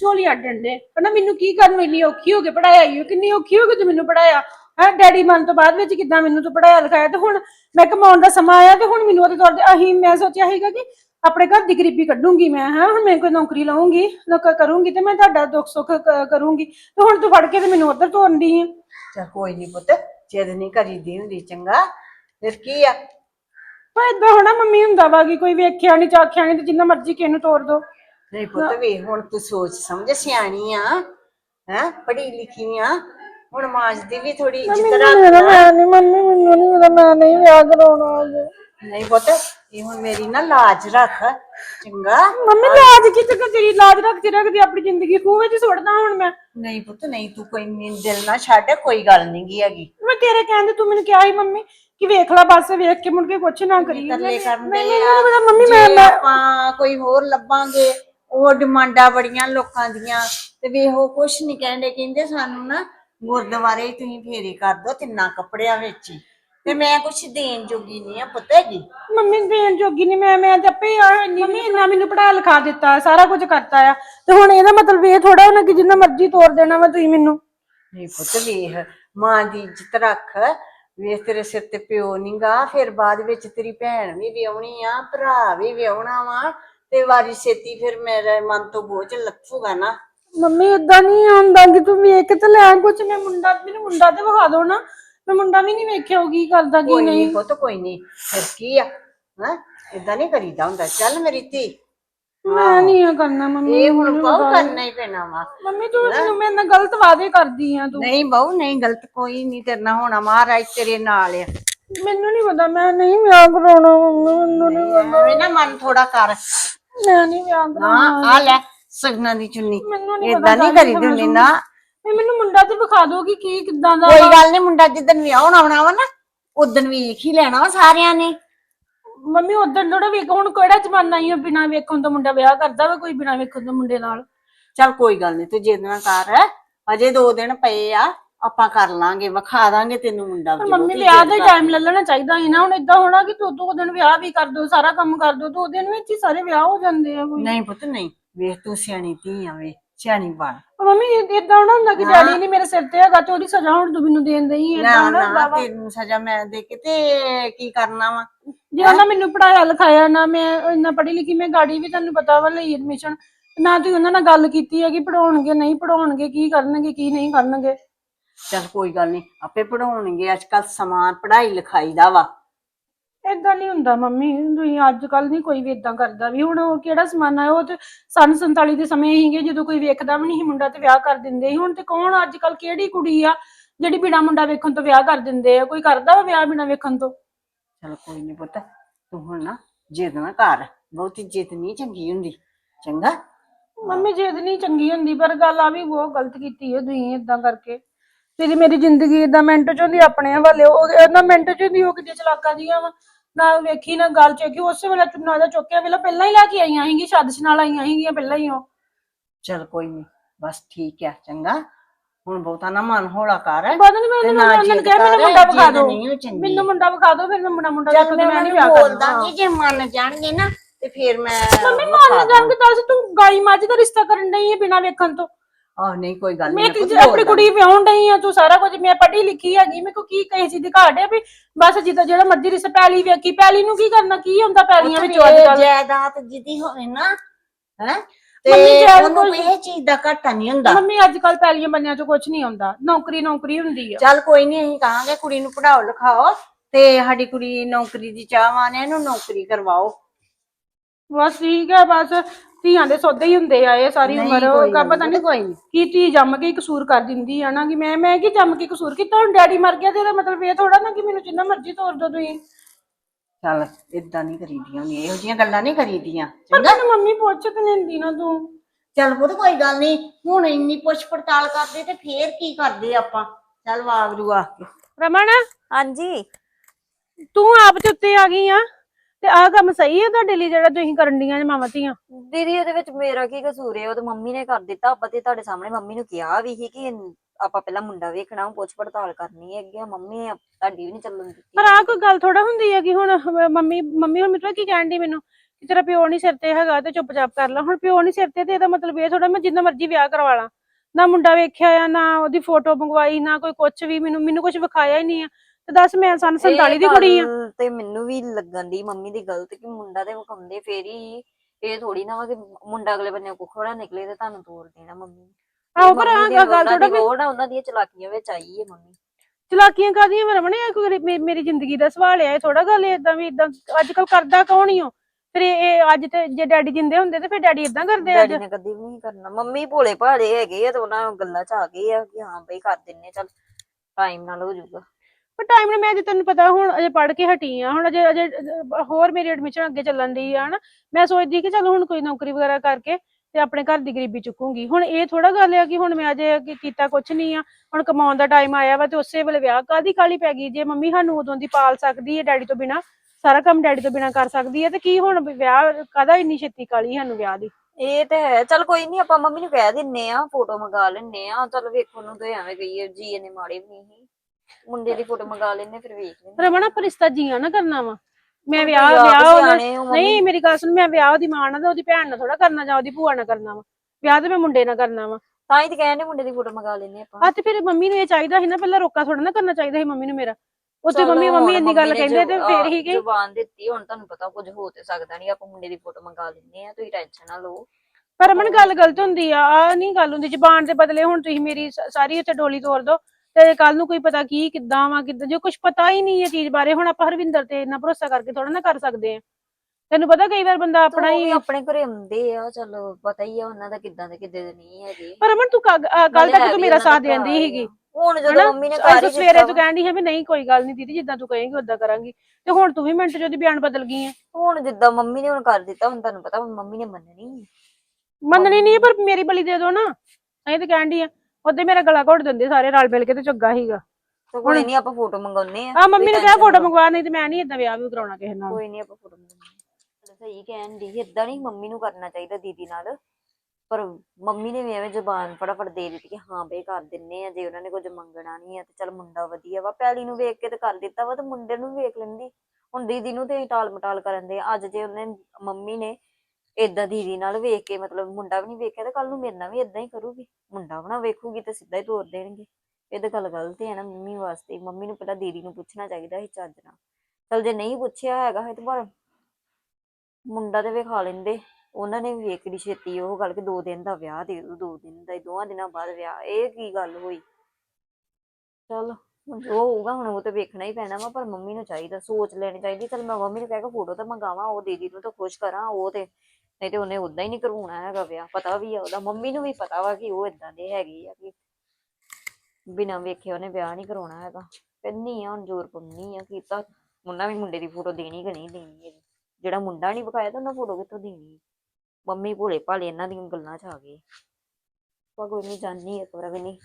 [SPEAKER 3] ਝੋਲੀ ਅੱਡਣ ਦੇ ਕਹਿੰਦਾ ਮੈਨੂੰ ਕੀ ਕਰਨ ਇੰਨੀ ਔਖੀ ਹੋ ਕੇ ਪੜਾਇਆ ਓ, ਕਿੰਨੀ ਔਖੀ ਹੋ ਕੇ ਤੂੰ ਮੈਨੂੰ ਪੜਾਇਆ ਹੈ ਡੈਡੀ ਮਨ ਤੋਂ ਬਾਅਦ ਵਿੱਚ ਕਿੱਦਾਂ ਮੈਨੂੰ ਤੂੰ ਪੜਾਇਆ ਲਿਖਾਇਆ? ਤੇ ਹੁਣ ਮੈਂ ਕਮਾਉਣ ਦਾ ਸਮਾਂ ਆਇਆ ਤੇ ਹੁਣ ਮੈਨੂੰ ਉਹਦੇ ਤੌਰ ਤੇ ਅਹੀਂ ਮੈਂ ਸੋਚਿਆ ਸੀਗਾ ਕਿ ਆਪਣੇ ਘਰ ਦੀ ਗਰੀਬੀ ਕੱਢੂੰਗੀ ਮੈਂ ਹਾਂ? ਹੁਣ ਮੈਂ ਕੋਈ ਨੌਕਰੀ ਲਾਉਂਗੀ ਨੌਕਰ ਕਰੂੰਗੀ ਤੇ ਮੈਂ ਤੁਹਾਡਾ ਦੁੱਖ ਸੁੱਖ ਕ- ਕਰੂੰਗੀ ਤੇ ਹੁਣ ਤੂੰ ਫੜ ਕੇ ਤੇ ਮੈਨੂੰ ਉਧਰ ਤੋਰਨ ਦੀ ਆ।
[SPEAKER 1] ਚੱਲ ਕੋਈ ਨਹੀਂ ਪੁੱਤ ਜਿੱਦ ਨਹੀਂ ਕਰੀਦੀ ਹੁੰਦੀ ਚੰਗਾ? ਫਿਰ ਕੀ ਆ?
[SPEAKER 3] ਪਰ ਏਦਾਂ ਹੋਣਾ ਮੰਮੀ ਹੁੰਦਾ ਵਾ ਕਿ ਕੋਈ ਵੇਖਿਆ ਨਹੀਂ ਚਾਖਿਆ ਨਹੀਂ ਤੇ ਜਿੰਨਾ ਮਰਜ਼ੀ ਕਿਸੇ ਨੂੰ ਤੋਰ ਦੋ।
[SPEAKER 1] ਨਹੀਂ ਪੁੱਤ ਵੇ ਹੁਣ ਤੂੰ ਸੋਚ ਸਮਝ ਸਿਆਣੀ ਆ ਹੈ? ਪੜ੍ਹੀ ਲਿਖੀ ਆ। ਹੁਣ ਮਾਜ ਦੀ ਵੀ ਥੋੜੀ ਇੱਜ਼ਤ ਰੱਖ
[SPEAKER 3] ਮੈਂ ਨਹੀਂ ਮੰਮੀ ਮੈਨੂੰ ਨਹੀਂ ਮੈਂ ਨਹੀਂ ਵਿਆਹ ਕਰਾਉਣਾ ਅਜੇ।
[SPEAKER 1] ਨਹੀਂ ਪੁੱਤ ਇਹ ਹੁਣ ਮੇਰੀ ਨਾ ਲਾਜ ਰੱਖ ਚੰਗਾ?
[SPEAKER 3] ਮੰਮੀ ਲਾਜ ਕੀ ਤੱਕ ਤੇਰੀ? ਲਾਜ ਰੱਖਦੀ ਰੱਖਦੀ ਆਪਣੀ ਜ਼ਿੰਦਗੀ ਖੂਹ ਵਿੱਚ ਸੁੱਟਦਾ ਹੁਣ ਮੈਂ।
[SPEAKER 1] ਨਹੀਂ ਪੁੱਤ ਨਹੀਂ ਤੂੰ ਕੋਈ ਨੀ ਦਿਲ ਨਾ ਛੱਡ ਕੋਈ ਗੱਲ ਨਹੀਂ ਗੀ ਹੈਗੀ।
[SPEAKER 3] ਮੈਂ ਤੇਰੇ ਕਹਿੰਦੇ ਤੂੰ ਮੈਨੂੰ ਕਿਹਾ ਸੀ ਮੰਮੀ ਕਿ ਵੇਖ ਲੈ ਬਸ ਵੇਖ ਕੇ ਮੁੜ ਕੇ ਕੁਛ ਨਾ ਕਰੀ।
[SPEAKER 1] ਤਰਲੇ ਕਰਦੇ
[SPEAKER 3] ਮੈਨੂੰ
[SPEAKER 1] ਆ।
[SPEAKER 3] ਨਹੀਂ ਪਤਾ ਮੰਮੀ ਮੈਂ
[SPEAKER 1] ਆਪਾਂ ਕੋਈ ਹੋਰ ਲੱਭਾਂਗੇ ਉਹ ਡਿਮਾਂਡਾਂ ਬੜੀਆਂ ਲੋਕਾਂ ਦੀਆਂ ਤੇ ਵੇਖੋ ਕੁਛ ਨਹੀਂ ਕਹਿੰਦੇ ਕਹਿੰਦੇ ਸਾਨੂੰ ਨਾ ਗੁਰਦੁਆਰੇ ਹੀ ਤੁਸੀਂ ਫੇਰੇ ਕਰ ਦੋ ਤਿੰਨਾਂ ਕੱਪੜਿਆਂ ਵਿੱਚ ਹੀ। ਤੇ ਮੈਂ ਕੁਛ ਦੇਣ ਜੋਗੀ ਨਹੀਂ ਆ ਪੁੱਤ ਹੈਗੀ।
[SPEAKER 3] ਮੰਮੀ ਦੇਣ ਜੋਗੀ ਨਹੀਂ ਮੈਂ ਮੈਂ ਤੇ ਆਪੇ ਆ ਇੰਨੀ ਮੰਮੀ ਇੰਨਾ ਮੈਨੂੰ ਪੜਾ ਲਿਖਾ ਦਿੱਤਾ ਸਾਰਾ ਕੁਝ ਕਰਤਾ ਆ। ਤੇ ਹੁਣ ਇਹਦਾ ਮਤਲਬ ਇਹ ਥੋੜਾ ਹੋਣਾ ਕਿ ਜਿੰਨਾ ਮਰਜ਼ੀ ਤੋਰ ਦੇਣਾ ਵਾ ਤੁਸੀਂ ਮੈਨੂੰ।
[SPEAKER 1] ਨਹੀਂ ਪੁੱਤ ਵੇਖ ਮਾਂ ਦੀ ਇੱਜ਼ਤ ਰੱਖ। ਵੇਖ ਤੇਰੇ ਸਿਰ ਤੇ ਪਿਓ ਨਹੀਂਗਾ ਫਿਰ ਬਾਅਦ ਵਿੱਚ ਤੇਰੀ ਭੈਣ ਵੀ ਵਿਆਹਣੀ ਆ ਭਰਾ ਵੀ ਵਿਆਹਣਾ ਵਾ ਤੇ ਵਾਰੀ ਛੇਤੀ ਫਿਰ ਮੇਰੇ ਮਨ ਤੋਂ ਬੋਝ ਲੱਥੂਗਾ ਨਾ।
[SPEAKER 3] ਮੰਮੀ ਇਦਾਂ ਨਹੀਂ ਹੁੰਦਾ ਕਿ ਤੂੰ ਵੇਖ ਤੇ ਲੈ ਕੁਛ ਮੈਂ ਮੁੰਡਾ ਮੈਨੂੰ ਮੁੰਡਾ ਤੇ ਵਿਖਾ ਦੋ ਨਾ। ਮੈਂ ਮੁੰਡਾ ਵੀ ਨਹੀਂ ਵੇਖਿਆ ਉਹ ਕੀ ਕਰਦਾ ਕੀ
[SPEAKER 1] ਕੋਈ
[SPEAKER 3] ਨਹੀਂ
[SPEAKER 1] ਨਹੀਂ। ਪੁੱਤ ਕੋਈ ਨਹੀਂ ਫਿਰ ਕੀ ਆ? ਹਾਂ? ਇਦਾਂ ਨਹੀਂ ਕਰੀਦਾ ਹੁੰਦਾ। ਚੱਲ ਮੇਰੀ ਧੀ।
[SPEAKER 3] ਮੈਂ ਨਹੀਂ ਇਹ ਕਰਨਾ ਮੰਮੀ
[SPEAKER 1] ਇਹ ਹੁਣ ਬਹੁ ਕਰਨਾ ਹੀ ਪੈਣਾ ਵਾ।
[SPEAKER 3] ਮੰਮੀ ਤੂੰ ਮੈਨੂੰ ਮੇਰੇ ਨਾਲ ਗਲਤ ਵਾਅਦੇ ਕਰਦੀ ਆ ਤੂੰ।
[SPEAKER 1] ਨਹੀਂ ਬਹੁ ਨਹੀਂ ਗਲਤ ਕੋਈ ਨਹੀਂ ਤੇਰੇ ਨਾਲ ਹੋਣਾ। ਮਹਾਰਾਜ ਤੇਰੇ ਨਾਲ ਆ।
[SPEAKER 3] ਮੈਨੂੰ ਨਹੀਂ ਪਤਾ ਮੈਂ ਨਹੀਂ ਵਿਆਹ ਕਰਾਉਣਾ ਮੰਮੀ ਮੈਨੂੰ ਨਹੀਂ
[SPEAKER 1] ਐਵੇਂ ਨਾ ਮਨ ਥੋੜਾ ਕਰ।
[SPEAKER 3] ਮੈਂ ਨਹੀਂ ਵਿਆਹ ਕਰਾਉਣਾ
[SPEAKER 1] ਹਾਂ ਆ ਲੈ ਸਗਨਾਂ ਦੀ ਚੁੰਨੀ।
[SPEAKER 3] ਮੈਨੂੰ ਨਹੀਂ ਪਤਾ
[SPEAKER 1] ਇਦਾਂ ਨਹੀਂ ਕਰੀਦੀ ਹੁੰਦੀ ਨਾ।
[SPEAKER 3] ਮੈਂ ਮੈਨੂੰ ਮੁੰਡਾ ਤੇ ਵਿਖਾ ਦੋ ਕਿ ਕੀ ਕਿਦਾਂ ਦਾ
[SPEAKER 1] ਕੋਈ ਗੱਲ ਨਹੀਂ ਮੁੰਡਾ ਜਿੱਦਣ ਵਿਆਹਣ ਆਉਣਾ ਵਾ ਨਾ ਉਦੋਂ ਵੇਖ ਹੀ ਲੈਣਾ ਵਾ ਸਾਰਿਆਂ ਨੇ।
[SPEAKER 3] ਮੰਮੀ ਉਦੋਂ ਥੋੜਾ ਵੇਖ ਹੁਣ ਕਿਹੜਾ ਜ਼ਮਾਨਾ ਹੀ ਬਿਨਾ ਵੇਖਣ ਤੋਂ ਮੁੰਡਾ ਵਿਆਹ ਕਰਦਾ ਵਾ ਕੋਈ ਬਿਨਾ ਵੇਖਣ ਤੋਂ ਮੁੰਡੇ ਨਾਲ?
[SPEAKER 1] ਚੱਲ ਕੋਈ ਗੱਲ ਨਹੀਂ ਤੂੰ ਜਿੱਦ ਨਾ ਕਰ ਅਜੇ ਦੋ ਦਿਨ ਪਏ ਆ ਆਪਾਂ ਕਰ ਲਾਂਗੇ ਵਿਖਾ ਦਾਂਗੇ ਤੈਨੂੰ ਮੁੰਡਾ
[SPEAKER 3] ਪਰ ਮੰਮੀ ਵਿਆਹ ਦਾ ਟਾਈਮ ਲੈ ਲੈਣਾ ਚਾਹੀਦਾ ਸੀ ਨਾ ਹੁਣ ਇਦਾਂ ਹੋਣਾ ਕਿ ਤੂੰ ਦੋ ਦਿਨ ਵਿਆਹ ਵੀ ਕਰ ਦੋ ਸਾਰਾ ਕੰਮ ਕਰ ਦੋ ਦੋ ਦਿਨ ਵਿੱਚ ਹੀ ਸਾਰੇ ਵਿਆਹ ਹੋ ਜਾਂਦੇ ਆ ਕੋਈ।
[SPEAKER 1] ਨਹੀਂ ਪੁੱਤ ਨਹੀਂ ਵੇਖ ਤੂੰ ਸਿਆਣੀ ਧੀ ਆ ਵੇ ਸਿਆਣੀ ਬਣ
[SPEAKER 3] ਮੰਮੀ ਇਦਾਂ ਹੋਣਾ ਹੁੰਦਾ ਕਿ ਡੈਡੀ ਨਹੀਂ ਮੇਰੇ ਸਿਰ ਤੇ ਹੈਗਾ ਤੇ ਉਹਦੀ ਸਜ਼ਾ ਹੁਣ ਤੂੰ ਮੈਨੂੰ ਦੇਣ ਦਈ
[SPEAKER 1] ਨਾ
[SPEAKER 3] ਇਦਾਂ ਹੁੰਦਾ
[SPEAKER 1] ਨਾ
[SPEAKER 3] ਵਾ।
[SPEAKER 1] ਤੈਨੂੰ ਸਜ਼ਾ ਮੈਂ ਦੇ ਕੇ ਤੇ ਕੀ ਕਰਨਾ ਵਾ?
[SPEAKER 3] ਜੇ ਉਹਨਾਂ ਮੈਨੂੰ ਪੜਾਇਆ ਲਿਖਾਇਆ ਨਾ ਮੈਂ ਇੰਨਾ ਪੜ੍ਹੀ ਲਿਖੀ ਮੈਂ ਗਾੜੀ ਵੀ ਤੁਹਾਨੂੰ ਪਤਾ ਵਾ ਲਈ ਐਡਮਿਸ਼ਨ ਨਾ ਤੁਸੀਂ ਉਹਨਾਂ ਨਾਲ ਗੱਲ ਕੀਤੀ ਹੈ ਕਿ ਪੜਾਉਣਗੇ ਨਹੀਂ ਪੜਾਉਣਗੇ ਕੀ ਕਰਨਗੇ ਕੀ ਨਹੀਂ ਕਰਨਗੇ।
[SPEAKER 1] ਚੱਲ ਕੋਈ ਗੱਲ ਨਹੀਂ ਆਪੇ ਪੜਾਉਣਗੇ ਅੱਜ ਕੱਲ ਸਮਾਂ ਪੜ੍ਹਾਈ ਲਿਖਾਈ ਦਾ ਵਾ।
[SPEAKER 3] ਏਦਾਂ ਨਹੀਂ ਹੁੰਦਾ ਮੰਮੀ ਤੁਸੀਂ ਅੱਜ ਕੱਲ ਨਹੀਂ ਕੋਈ ਵੀ ਏਦਾਂ ਕਰਦਾ ਵੀ ਹੁਣ ਉਹ ਕਿਹੜਾ ਜ਼ਮਾਨਾ ਹੈ ਉਹ ਤੇ ਸਨ 47 ਦੇ ਸਮੇਂ ਹੀਗੇ ਜਦੋਂ ਕੋਈ ਵੇਖਦਾ ਵੀ ਨਹੀਂ ਸੀ ਮੁੰਡਾ ਤੇ ਵਿਆਹ ਕਰ ਦਿੰਦੇ ਸੀ ਹੁਣ ਤੇ ਕੌਣ ਅੱਜ ਕੱਲ ਕਿਹੜੀ ਕੁੜੀ ਆ ਜਿਹੜੀ ਬਿਨਾ ਮੁੰਡਾ ਵੇਖਣ ਤੋਂ ਵਿਆਹ ਕਰ ਦਿੰਦੇ ਆ ਕੋਈ ਕਰਦਾ ਵਾ ਵਿਆਹ ਬਿਨਾ ਵੇਖਣ ਤੋਂ?
[SPEAKER 1] ਚਲ ਕੋਈ ਨਹੀਂ ਪੁੱਤ ਤੂੰ ਹੁਣ ਨਾ ਜਿੱਦ ਨਾ ਕਰ ਬਹੁਤੀ ਜਿੱਦ ਨਹੀਂ ਚੰਗੀ ਹੁੰਦੀ ਚੰਗਾ?
[SPEAKER 3] ਮੰਮੀ ਜਿੱਦ ਨਹੀਂ ਚੰਗੀ ਹੁੰਦੀ ਪਰ ਗੱਲ ਆ ਵੀ ਬਹੁਤ ਗਲਤ ਕੀਤੀ ਹੈ ਤੁਸੀਂ ਇਦਾਂ ਕਰਕੇ। ਤੁਸੀਂ ਮੇਰੀ ਜ਼ਿੰਦਗੀ ਇਦਾਂ ਮਿੰਟ ਚ ਹੁੰਦੀ ਆਪਣੇ ਹਵਾਲੇ ਉਹ ਇਹਨਾਂ ਮਿੰਟ ਚ ਹੁੰਦੀ ਉਹ ਕਿਤੇ ਚਲਾਕਾਂ ਦੀਆਂ ਵਾ? ਨਾ ਵੇਖੀ ਨਾ ਗੱਲ ਚ ਕਿ ਉਸੇ ਵੇਲੇ ਚੁੰਨਾ ਦਾ ਚੁੱਕਿਆ ਵੇਲੇ ਪਹਿਲਾਂ ਹੀ ਲੈ ਕੇ ਆਈਆਂ ਸੀਗੀ ਸ਼ਾਦਸ਼ ਨਾਲ ਆਈਆਂ ਸੀਗੀਆਂ ਪਹਿਲਾਂ ਹੀ ਉਹ।
[SPEAKER 1] ਚਲ ਕੋਈ ਨਹੀਂ ਬਸ ਠੀਕ ਹੈ ਚੰਗਾ। ਹੁਣ ਬਹੁਤਾ ਨਾ ਮਨ ਹੌਲਾ ਕਰ।
[SPEAKER 3] ਉਹਨਾਂ
[SPEAKER 1] ਨਾ
[SPEAKER 3] ਕਿਹਾ ਮੈਨੂੰ ਮੁੰਡਾ ਵਿਖਾ ਦਿਓ।
[SPEAKER 1] ਨਹੀਂ।
[SPEAKER 3] ਮੈਨੂੰ ਮੁੰਡਾ ਵਿਖਾ ਦਿਓ ਫਿਰ ਮੈਂ ਮੁੰਡਾ ਮੁੰਡਾ
[SPEAKER 1] ਚੱਲ ਮੈਂ
[SPEAKER 3] ਨਹੀਂ
[SPEAKER 1] ਨੂੰ
[SPEAKER 3] ਵਿਆਹ
[SPEAKER 1] ਬੋਲ
[SPEAKER 3] ਕਰਨਾ।
[SPEAKER 1] ਦਾਂਗੀ ਜੇ ਮੰਨ ਜਾਣਗੇ ਨਾ ਤੇ ਫਿਰ ਮੈਂ
[SPEAKER 3] ਮੰਮੀ ਮੰਨ ਜਾਣਗੇ ਦੱਸ ਤੂੰ ਗਾਈ ਮੱਝ ਦਾ ਰਿਸ਼ਤਾ ਕਰਨ ਡਈ ਹੈ ਬਿਨਾਂ ਵੇਖਣ ਤੋਂ।
[SPEAKER 1] ਆਹ ਨਹੀਂ ਕੋਈ ਗੱਲ
[SPEAKER 3] ਮੈਂ
[SPEAKER 1] ਨਹੀਂ
[SPEAKER 3] ਕਿ ਆਪਣੀ ਕੁੜੀ ਵਿਆਹਣ ਡਈ ਆ ਤੂੰ ਸਾਰਾ ਕੁਝ ਮੈਂ ਪੜ੍ਹੀ ਲਿਖੀ ਹੈਗੀ ਮੇਰੇ ਕੋ ਕੀ ਕਹੀ ਸੀ ਦਿਖਾੜੇ ਵੀ ਬਸ ਜਿੱਦਾਂ ਜਿਹੜਾ ਮਰਜ਼ੀ ਰਿਸ਼ਤਾ ਪੈਲੀ ਵੇਖੀ ਪੈਲੀ ਨੂੰ ਕੀ ਕਰਨਾ ਕੀ ਹੁੰਦਾ ਪੈਲੀਆਂ ਵਿੱਚ ਅੱਜ ਕੱਲ
[SPEAKER 1] ਜਾਇਦਾਦ ਜਿੱਦੀ ਹੋਵੇ ਨਾ ਹੈ?
[SPEAKER 3] ਮੰਮੀ
[SPEAKER 1] ਤੇ
[SPEAKER 3] ਜਾਇਦਾਦ
[SPEAKER 1] ਉਹਨੂੰ
[SPEAKER 3] ਕੋਈ-
[SPEAKER 1] ਇਹ ਚੀਜ਼ ਦਾ ਘਾਟਾ ਨਹੀਂ ਹੁੰਦਾ।
[SPEAKER 3] ਮੰਮੀ ਅੱਜ ਕੱਲ ਪੈਲੀਆਂ ਬੰਨਿਆਂ ਚ ਕੁਝ ਨਹੀਂ ਆਉਂਦਾ ਨੌਕਰੀ ਨੌਕਰੀ ਹੁੰਦੀ ਆ।
[SPEAKER 1] ਚੱਲ ਕੋਈ ਨਹੀਂ ਅਸੀਂ ਕਹਾਂਗੇ ਕੁੜੀ ਨੂੰ ਪੜਾਓ ਲਿਖਾਓ ਤੇ ਸਾਡੀ ਕੁੜੀ ਨੌਕਰੀ ਦੀ ਚਾਹਵਾਨ ਹੈ ਇਹਨੂੰ ਨੌਕਰੀ ਕਰਵਾਓ।
[SPEAKER 3] ਬਸ ਠੀਕ ਹੈ ਬਸ ਧੀਆਂ ਦੇ ਸੌਦੇ ਹੀ ਹੁੰਦੇ ਆ ਇਹ ਸਾਰੀ
[SPEAKER 1] ਨਹੀਂ,
[SPEAKER 3] ਉਮਰ।
[SPEAKER 1] ਕੋਈ
[SPEAKER 3] ਕਾ
[SPEAKER 1] ਗੱਲ
[SPEAKER 3] ਪਤਾ
[SPEAKER 1] ਨਹੀਂ, ਕੋਈ ਨਹੀਂ।
[SPEAKER 3] ਕੀ ਧੀ ਜੰਮ ਕੇ ਹੀ ਕਸੂਰ ਕਰ ਦਿੰਦੀ ਆ ਨਾ ਕਿ ਮੈਂ ਮੈਂ ਕੀ ਜੰਮ ਕੇ ਕਸੂਰ ਕੀਤਾ ਹੁਣ ਡੈਡੀ ਮਰ ਗਿਆ ਤੇ ਇਹਦਾ ਮਤਲਬ ਇਹ ਥੋੜਾ ਨਾ ਕਿ ਮੈਨੂੰ ਜਿੰਨਾ ਮਰਜ਼ੀ ਤੋਰ ਦੋ ਤੁਸੀਂ।
[SPEAKER 1] ਚੱਲ ਇਦਾਂ ਨਹੀਂ ਕਰੀਦੀਆਂ ਹੁੰਦੀਆਂ ਇਹੋ ਜਿਹੀਆਂ ਗੱਲਾਂ ਨਹੀਂ ਕਰੀਦੀਆਂ
[SPEAKER 3] ਪਰ
[SPEAKER 1] ਚੰਗਾ?
[SPEAKER 3] ਮੈਨੂੰ ਮੰਮੀ ਪੁੱਛ ਤੇ ਲੈਂਦੀ ਨਾ ਤੂੰ।
[SPEAKER 1] ਚੱਲ ਪੁੱਤ ਕੋਈ ਗੱਲ ਨਹੀਂ ਹੁਣ ਇੰਨੀ ਪੁੱਛ ਪੜਤਾਲ ਕਰਦੇ ਤੇ ਫੇਰ ਕੀ ਕਰਦੇ ਆਪਾਂ? ਚੱਲ ਵਾਗਰੂ ਆ। ਕੇ
[SPEAKER 3] ਰਮਨ?
[SPEAKER 2] ਹਾਂਜੀ।
[SPEAKER 3] ਤੂੰ ਆਪ ਤੇ ਉੱਤੇ ਆ ਗਈ ਆ। ਤੇ ਆਹ ਕੰਮ ਸਹੀ ਹੈ ਤੁਹਾਡੇ ਲਈ ਜਿਹੜਾ ਤੁਸੀਂ ਕਰਨ ਡੀਆਂ ਮਾਵਾਂ ਧੀਆਂ?
[SPEAKER 2] ਦੀਦੀ ਇਹਦੇ ਵਿੱਚ ਮੇਰਾ ਕੀ ਕਸੂਰ ਹੈ ਉਹ ਤਾਂ ਮੰਮੀ ਨੇ ਕਰ ਦਿੱਤਾ ਆਪਾਂ ਤੇ ਤੁਹਾਡੇ ਸਾਹਮਣੇ ਮੰਮੀ ਨੂੰ ਕਿਹਾ ਵੀ ਸੀ ਕਿ ਆਪਾਂ ਪਹਿਲਾਂ ਮੁੰਡਾ ਵੇਖਣਾ ਪੁੱਛ ਪੜਤਾਲ ਕਰਨੀ ਹੈਗੀ ਆ। ਮੰਮੀ ਤੁਹਾਡੀ ਵੀ ਨਹੀਂ ਚੱਲਣ ਦਿੱਤੀ।
[SPEAKER 3] ਪਰ ਆਹ ਕੋਈ ਗੱਲ ਥੋੜਾ ਹੁੰਦੀ ਹੈ ਕਿ ਹੁਣ ਹ- ਮੰਮੀ ਮੰਮੀ ਹੁਣ ਮੈਨੂੰ ਕੀ ਕਹਿਣ ਦੀ ਮੈਨੂੰ? ਕਿ ਤੇਰਾ ਪਿਓ ਨਹੀਂ ਸਿਰ ਤੇ ਹੈਗਾ ਤੇ ਚੁੱਪਚਾਪ ਕਰ ਲੈ। ਹੁਣ ਪਿਓ ਨਹੀਂ ਸਿਰ ਤੇ ਤੇ ਇਹਦਾ ਮਤਲਬ ਇਹ ਥੋੜਾ ਮੈਂ ਜਿੰਨਾ ਮਰਜ਼ੀ ਵਿਆਹ ਕਰਵਾ ਲਾਂ। ਨਾ ਮੁੰਡਾ ਵੇਖਿਆ ਆ ਨਾ ਉਹਦੀ ਫੋਟੋ ਮੰਗਵਾਈ ਨਾ ਕੋਈ ਕੁਛ ਵੀ। ਮੈਨੂੰ ਮੈਨੂੰ ਕੁਝ ਵਿਖਾਇਆ ਹੀ ਨਹੀਂ ਆ। ਤੇ ਦੱਸ ਮੈਂ ਸੰਨ 47 ਦੀ ਕੁੜੀ ਆ।
[SPEAKER 2] ਗੱਲ ਤੇ ਮੈਨੂੰ ਵੀ ਲੱਗਣ ਦੀ ਮੰਮੀ ਦੀ ਗਲਤ ਕਿ ਮੁੰਡਾ ਤੇ ਵਿਖਾਉਂਦੇ ਫੇਰ ਹੀ ਇਹ ਥੋੜੀ ਨਾ ਵਾ ਕਿ ਮੁੰਡਾ ਅਗਲੇ ਬੰਨੇ ਕੁਖੜਾ ਨਿਕਲੇ ਤੇ ਤੁਹਾਨੂੰ ਤੋੜ ਦੇਣਾ ਮੰਮੀ। ਨੇ।
[SPEAKER 3] ਆਹੋ ਪਰ
[SPEAKER 2] ਮੰਮੀ
[SPEAKER 3] ਆਹ
[SPEAKER 2] ਦੀ
[SPEAKER 3] ਗੱਲ
[SPEAKER 2] ਉਹਨਾਂ
[SPEAKER 3] ਥੋੜਾ
[SPEAKER 2] ਦੀ
[SPEAKER 3] ਵੀ
[SPEAKER 2] ਨਾ ਉਹਨਾਂ ਦੀਆਂ ਚਲਾਕੀਆਂ ਵਿੱਚ ਆਈ ਹੈ ਮੰਮੀ।
[SPEAKER 3] ਚਲਾਕੀਆਂ ਕਾਦੀਆਂ ਮੇਰਾ ਮਨੇ ਕੋਈ ਮੇਰੀ- ਮੇ- ਮੇਰੀ ਜ਼ਿੰਦਗੀ ਦਾ ਸਵਾਲ ਹੈ ਥੋੜਾ ਗੱਲ ਏਦਾਂ ਵੀ ਏਦਾਂ ਅੱਜ ਕੱਲ ਕਰਦਾ ਕੌਣ ਹੀ ਹੋ ਫਿਰ ਇਹ ਇਹ ਅੱਜ ਤੇ ਜੇ ਡੈਡੀ ਜਿੰਦੇ ਹੁੰਦੇ ਤੇ ਫਿਰ ਡੈਡੀ ਏਦਾਂ ਕਰਦੇ ਅੱਜ।
[SPEAKER 2] ਡੈਡੀ ਨੇ ਕਦੀ ਵੀ ਨਹੀਂ ਕਰਨਾ। ਮੰਮੀ ਭੋਲੇ ਭਾਲੇ ਹੈਗੇ ਆ ਤੇ ਉਹਨਾਂ ਗੱਲਾਂ ਚ ਆ ਗਏ ਆ ਕਿ ਹਾਂ ਬਈ ਕਰ ਦਿੰਨੇ ਚੱਲ ਟਾਈਮ ਨਾਲ ਹੋ ਜਾਊਗਾ।
[SPEAKER 3] ਪਰ ਟਾਈਮ ਨਾਲ ਮੈਂ ਜੇ ਤੈਨੂੰ ਪਤਾ ਹੁਣ ਅਜੇ ਪੜ੍ਹ ਕੇ ਹਟੀ ਆ ਹੁਣ ਅਜੇ ਅਜੇ ਅ, ਹੋਰ ਮੇਰੀ ਐਡਮਿਸ਼ਨ ਅੱਗੇ ਚੱਲਣ ਦੀ ਆ ਹਨਾ। ਮੈਂ ਸੋਚਦੀ ਕਿ ਚਲ ਹੁਣ ਕੋਈ ਨੌਕਰੀ ਵਗੈਰਾ ਕਰਕੇ ਤੇ ਆਪਣੇ ਘਰ ਦੀ ਗਰੀਬੀ ਚੁੱਕੂੰਗੀ। ਹੁਣ ਇਹ ਥੋੜਾ ਗੱਲ ਆ ਕਿ ਹੁਣ ਮੈਂ ਅਜੇ ਕੀ- ਕੀਤਾ ਕੁਛ ਨਹੀਂ ਆ ਹੁਣ ਕਮਾਉਣ ਦਾ ਟਾਈਮ ਆਇਆ ਵਾ ਤੇ ਉਸੇ ਵੇਲੇ ਵਿਆਹ ਕਾਦੀ ਕਾਲੀ ਪੈ ਗਈ? ਜੇ ਮੰਮੀ ਸਾਨੂੰ ਉਦੋਂ ਦੀ ਪਾਲ ਸਕਦੀ ਹੈ ਡੈਡੀ ਤੋਂ ਬਿਨਾ ਸਾਰਾ ਕੰਮ ਡੈਡੀ ਤੋਂ ਬਿਨਾ ਕਰ ਸਕਦੀ ਹੈ ਤੇ ਕੀ ਹੁਣ ਵਿਆਹ ਕਾਦਾ ਇੰਨੀ ਛੇਤੀ ਕਾਲੀ ਸਾਨੂੰ ਵਿਆਹ ਦੀ?
[SPEAKER 2] ਇਹ ਤੇ ਹੈ ਚੱਲ ਕੋਈ ਨਹੀਂ ਆਪਾਂ ਮੰਮੀ ਨੂੰ ਕਹਿ ਦਿੰਨੇ ਆ ਫੋਟੋ ਮੰਗਾ ਲੈਨੇ ਆ ਚੱਲ ਵੇਖੋ ਨੂੰ ਤੇ ਐਵੇਂ ਗਈ ਹੈ ਜੀ ਇਹਨੇ ਮਾੜੇ ਵੀ ਨਹੀਂ ਸੀ। ਮੁੰਡੇ ਦੀ ਫੋਟੋ ਮੰਗਾ ਲੈਨੇ ਫਿਰ ਵੇਖ ਲੈਨੇ
[SPEAKER 3] ਰਮਣਾ ਪਰ ਰਿਸ਼ਤਾ ਜੀਆਂ ਨਾ ਕਰਨਾ ਵਾ। ਮੈਂ ਵਿਆਹ ਵਿਆਹ। ਨਹੀਂ ਮੇਰੀ ਗੱਲ ਸੁਣ ਮੈਂ ਵਿਆਹ ਉਹਦੀ ਮਾਂ ਨਾਲ ਤੇ ਉਹਦੀ ਭੈਣ ਨਾਲ ਥੋੜਾ ਕਰਨਾ ਜਾਂ ਉਹਦੀ ਭੂਆ ਨਾਲ ਕਰਨਾ ਵਾ। ਵਿਆਹ ਤੇ ਮੈਂ ਮੁੰਡੇ ਨਾਲ ਕਰਨਾ ਵਾ।
[SPEAKER 2] ਤਾਂ ਹੀ ਤੇ ਕਹਿੰਦੇ ਮੁੰਡੇ ਦੀ ਫੋਟੋ ਮੰਗਾ ਲੈਨੇ ਆਪਾਂ।
[SPEAKER 3] ਆ ਤੇ ਫਿਰ ਮੰਮੀ ਨੂੰ ਇਹ ਚਾਹੀਦਾ ਸੀ ਨਾ ਪਹਿਲਾਂ ਰੋਕਾ ਥੋੜਾ ਨਾ ਕਰਨਾ ਚਾਹੀਦਾ ਸੀ ਮੰਮੀ ਨੂੰ ਮੇਰਾ।
[SPEAKER 2] ਚਲੋ
[SPEAKER 3] ਮੰਮੀ ਮੰਮੀ ਇੰਨੀ ਗੱਲ ਕਹਿੰਦੇ ਤੇ ਫੇਰ ਹੀ ਕਿ
[SPEAKER 2] ਜ਼ੁਬਾਨ ਦਿੱਤੀ ਹੁਣ ਤੁਹਾਨੂੰ ਪਤਾ ਕੁਝ ਹੋ ਤੇ ਸਕਦਾ ਨਹੀਂ ਆਪਾਂ ਮੁੰਡੇ ਦੀ ਫੋਟੋ ਮੰਗਾ ਲੈਨੇ ਆ ਤੁਸੀਂ ਟੈਨਸ਼ਨ ਨਾ ਲਓ।
[SPEAKER 3] ਪਰ ਅਮਨ ਗੱਲ ਗਲਤ ਹੁੰਦੀ ਆ ਆ ਨਹੀਂ ਗੱਲ ਹੁੰਦੀ ਜ਼ਬਾਨ ਦੇ ਬਦਲੇ ਹੁਣ ਤੁਸੀਂ ਮੇਰੀ ਸ- ਸਾਰੀ ਉੱਥੇ ਡੋਲੀ ਤੋੜ ਦੋ। ਤੇ ਕੱਲ ਨੂੰ ਕੋਈ ਪਤਾ ਕੀ ਕਿੱਦਾਂ ਵਾ ਕਿੱਦਾਂ ਜੇ ਕੁਝ ਪਤਾ ਹੀ ਨਹੀਂ ਇਹ ਚੀਜ਼ ਬਾਰੇ ਹੁਣ ਆਪਾਂ ਹਰਵਿੰਦਰ ਤੇ ਇੰਨਾ ਭਰੋਸਾ ਕਰਕੇ ਥੋੜਾ ਨਾ ਕਰ ਸਕਦੇ ਆ ਤੈਨੂੰ ਪਤਾ ਕਈ ਵਾਰ ਬੰਦਾ ਆਪਣਾ ਹੀ
[SPEAKER 2] ਆਪਣੇ ਘਰੇ ਆਉਂਦੇ ਆ ਚਲੋ ਪਤਾ ਹੀ ਆ ਉਹਨਾਂ ਦਾ ਕਿੱਦਾਂ ਦੇ ਕਿੱਦਾਂ ਦੇ ਨਹੀਂ ਹੈਗੇ।
[SPEAKER 3] ਪਰ ਅਮਨ ਤੂੰ ਕੱਲ ਤੱਕ ਤੂੰ ਮੇਰਾ ਸਾਥ ਦਿੰਦੀ। ਸੀਗੀ।
[SPEAKER 2] ਹੁਣ ਜਦੋਂ? ਮੰਮੀ ਨੇ ਕਰ ਹੀ
[SPEAKER 3] ਸਵੇਰੇ ਤੂੰ ਕਹਿੰਦੀ ਹੈ ਵੀ ਨਹੀਂ ਕੋਈ ਗੱਲ ਨਹੀਂ ਦੀਦੀ ਜਿੱਦਾਂ ਤੂੰ ਕਹੇਂਗੀ ਉਦਾਂ ਕਰਾਂਗੀ। ਤੇ ਹੁਣ ਤੂੰ ਵੀ ਮਿੰਟ ਚ ਉਹਦੀ ਬਿਆਨ ਬਦਲ ਗਈ ਹੈ
[SPEAKER 2] ਹੁਣ ਜਿੱਦਾਂ ਮੰਮੀ ਨੇ ਹੁਣ ਕਰ ਦਿੱਤਾ ਹੁਣ ਤੁਹਾਨੂੰ ਪਤਾ ਮੰਮੀ ਨੇ ਮੰਨਣੀ
[SPEAKER 3] ਮੰਨਣੀ ਨਹੀਂ ਪਰ ਮੇਰੀ ਬਲੀ ਦੇ ਦੋ ਨਾ। ਅਸੀਂ ਤਾਂ ਕਹਿਣ ਦੀ ਆ ਉਹਦੇ ਮੇਰਾ ਗਲਾ ਘੋਟ ਦਿੰਦੇ ਸਾਰੇ ਰਲ ਮਿਲ ਕੇ ਤੇ ਚੰਗਾ
[SPEAKER 2] ਤੇ ਕੋਈ ਨਹੀਂ ਆਪਾਂ ਫੋਟੋ ਮੰਗਾਉਨੇ ਆ।
[SPEAKER 3] ਆ ਮੰਮੀ ਨੇ ਕਿਹਾ ਫੋਟੋ। ਮੰਗਵਾ ਨਹੀਂ ਤੇ ਮੈਂ ਨਹੀਂ ਇਦਾਂ ਵਿਆਹ ਵੀ ਕਰਾਉਣਾ ਕਿਸੇ ਨਾਲ।
[SPEAKER 2] ਕੋਈ ਨਹੀਂ ਆਪਾਂ ਫੋਟੋ ਮੰਗਾਉਨੇ ਸਹੀ ਕਹਿਣ ਦੀ ਇਦਾਂ ਨਹੀਂ ਮੰਮੀ ਨੂੰ ਕਰਨਾ ਚਾਹੀਦਾ ਦੀਦੀ ਨਾਲ। ਪਰ ਮੰਮੀ ਨੇ ਵੀ ਐਵੇਂ ਜ਼ੁਬਾਨ ਫਟਾਫਟ ਦੇ ਦਿੱਤੀ ਕਿ ਹਾਂ ਬਈ ਕਰ ਦਿੰਨੇ ਆ ਜੇ ਉਹਨਾਂ ਨੇ ਕੁਝ ਮੰਗਣਾ ਨਹੀਂ ਆ ਤੇ ਚੱਲ ਮੁੰਡਾ ਵਧੀਆ ਵਾ। ਪੈਲੀ ਨੂੰ ਵੇਖ ਕੇ ਤੇ ਕਰ ਦਿੱਤਾ ਵਾ ਤੇ ਮੁੰਡੇ ਨੂੰ ਵੀ ਵੇਖ ਲੈਂਦੀ। ਹੁਣ ਦੀਦੀ ਨੂੰ ਤੇ ਟਾਲ ਮਟਾਲ ਕਰਨ ਦੇ ਅੱਜ ਜੇ ਉਹਨੇ ਮੰਮੀ ਨੇ ਏਦਾਂ ਦੀਦੀ ਨਾਲ ਵੇਖ ਕੇ ਮਤਲਬ ਮੁੰਡਾ ਵੀ ਨਹੀਂ ਵੇਖਿਆ ਤੇ ਕੱਲ ਨੂੰ ਮੇਰੇ ਨਾਲ ਵੀ ਏਦਾਂ ਹੀ ਕਰੂਗੀ। ਮੁੰਡਾ ਬਣਾ ਵੇਖੂਗੀ ਤੇ ਸਿੱਧਾ ਹੀ ਤੋਰ ਦੇਣਗੇ। ਇਹ ਤਾਂ ਗੱਲ ਗਲਤ ਹੈ ਨਾ ਮੰਮੀ ਵਾਸਤੇ। ਮੰਮੀ ਨੂੰ ਪਹਿਲਾਂ ਦੀਦੀ ਨੂੰ ਪੁੱਛਣਾ ਚਾਹੀਦਾ ਸੀ ਚੱਜ ਨਾਲ। ਚਲ ਜੇ ਨਹੀਂ ਪੁੱਛਿਆ ਹੈਗਾ ਤੇ ਪਰ ਮੁੰਡਾ ਤੇ ਵੇਖਾ ਲੈਂਦੇ। ਉਹਨਾਂ ਨੇ ਵੀ ਵੇਖ ਛੇਤੀ ਉਹ ਗੱਲ ਕਿ ਦੋ ਦਿਨ ਦਾ ਵਿਆਹ ਦੇ ਦੋ ਦੋ ਦਿਨ ਦਾ ਹੀ, ਦੋਵਾਂ ਦਿਨਾਂ ਬਾਅਦ ਵਿਆਹ। ਇਹ ਕੀ ਗੱਲ ਹੋਈ? ਚਲ ਹੁਣ ਜੋ ਹੋਊਗਾ ਹੁਣ ਉਹ ਤੇ ਵੇਖਣਾ ਹੀ ਪੈਣਾ ਵਾ ਪਰ ਮੰਮੀ ਨੂੰ ਚਾਹੀਦਾ ਸੋਚ ਲੈਣੀ ਚਾਹੀਦੀ। ਚਲ ਮੈਂ ਮੰਮੀ ਨੂੰ ਕਹਿ ਕੇ ਫੋਟੋ ਤਾਂ ਮੰਗਾਵਾਂ ਉਹ ਦੀਦੀ ਨੂੰ ਤਾਂ ਖੁਸ਼ ਕਰਾਂ ਉਹ ਤੇ ਨਹੀਂ ਤੇ ਉਹਨੇ ਉਦਾਂ ਹੀ ਨਹੀਂ ਕਰਵਾਉਣਾ ਹੈਗਾ ਵਿਆਹ, ਪਤਾ ਵੀ ਆ ਉਹਦਾ, ਮੰਮੀ ਨੂੰ ਵੀ ਪਤਾ ਵਾ ਕਿ ਉਹ ਇਦਾਂ ਦੇ ਹੈਗੇ ਆ ਕਿ ਬਿਨਾਂ ਵੇਖੇ ਉਹਨੇ ਵਿਆਹ ਨਹੀਂ ਕਰਾਉਣਾ ਹੈਗਾ। ਕਹਿੰਨੀ ਆ ਹੁਣ ਜ਼ੋਰ ਪਾਉਣੀ ਆ ਕੀਤਾ ਉਹਨਾਂ ਵੀ ਮੁੰਡੇ ਦੀ ਫੋਟੋ ਦੇਣੀ ਕਿ ਨਹੀਂ ਦੇਣੀ ਹੈਗੀ। ਜਿਹੜਾ ਮੁੰਡਾ ਨਹੀਂ ਵਿਖਾਇਆ ਤਾਂ ਉਹਨਾਂ ਫੋਟੋ ਕਿੱਥੋਂ ਦੇਣੀ? ਮੰਮੀ ਭੋਲੇ ਭਾਲੇ ਇਹਨਾਂ ਦੀਆਂ ਗੱਲਾਂ 'ਚ ਆ ਗਏ। ਪਰ ਕੋਈ ਨਹੀਂ ਜਾਣੀ ਇੱਕ ਵਾਰ ਵੀ ਨਹੀਂ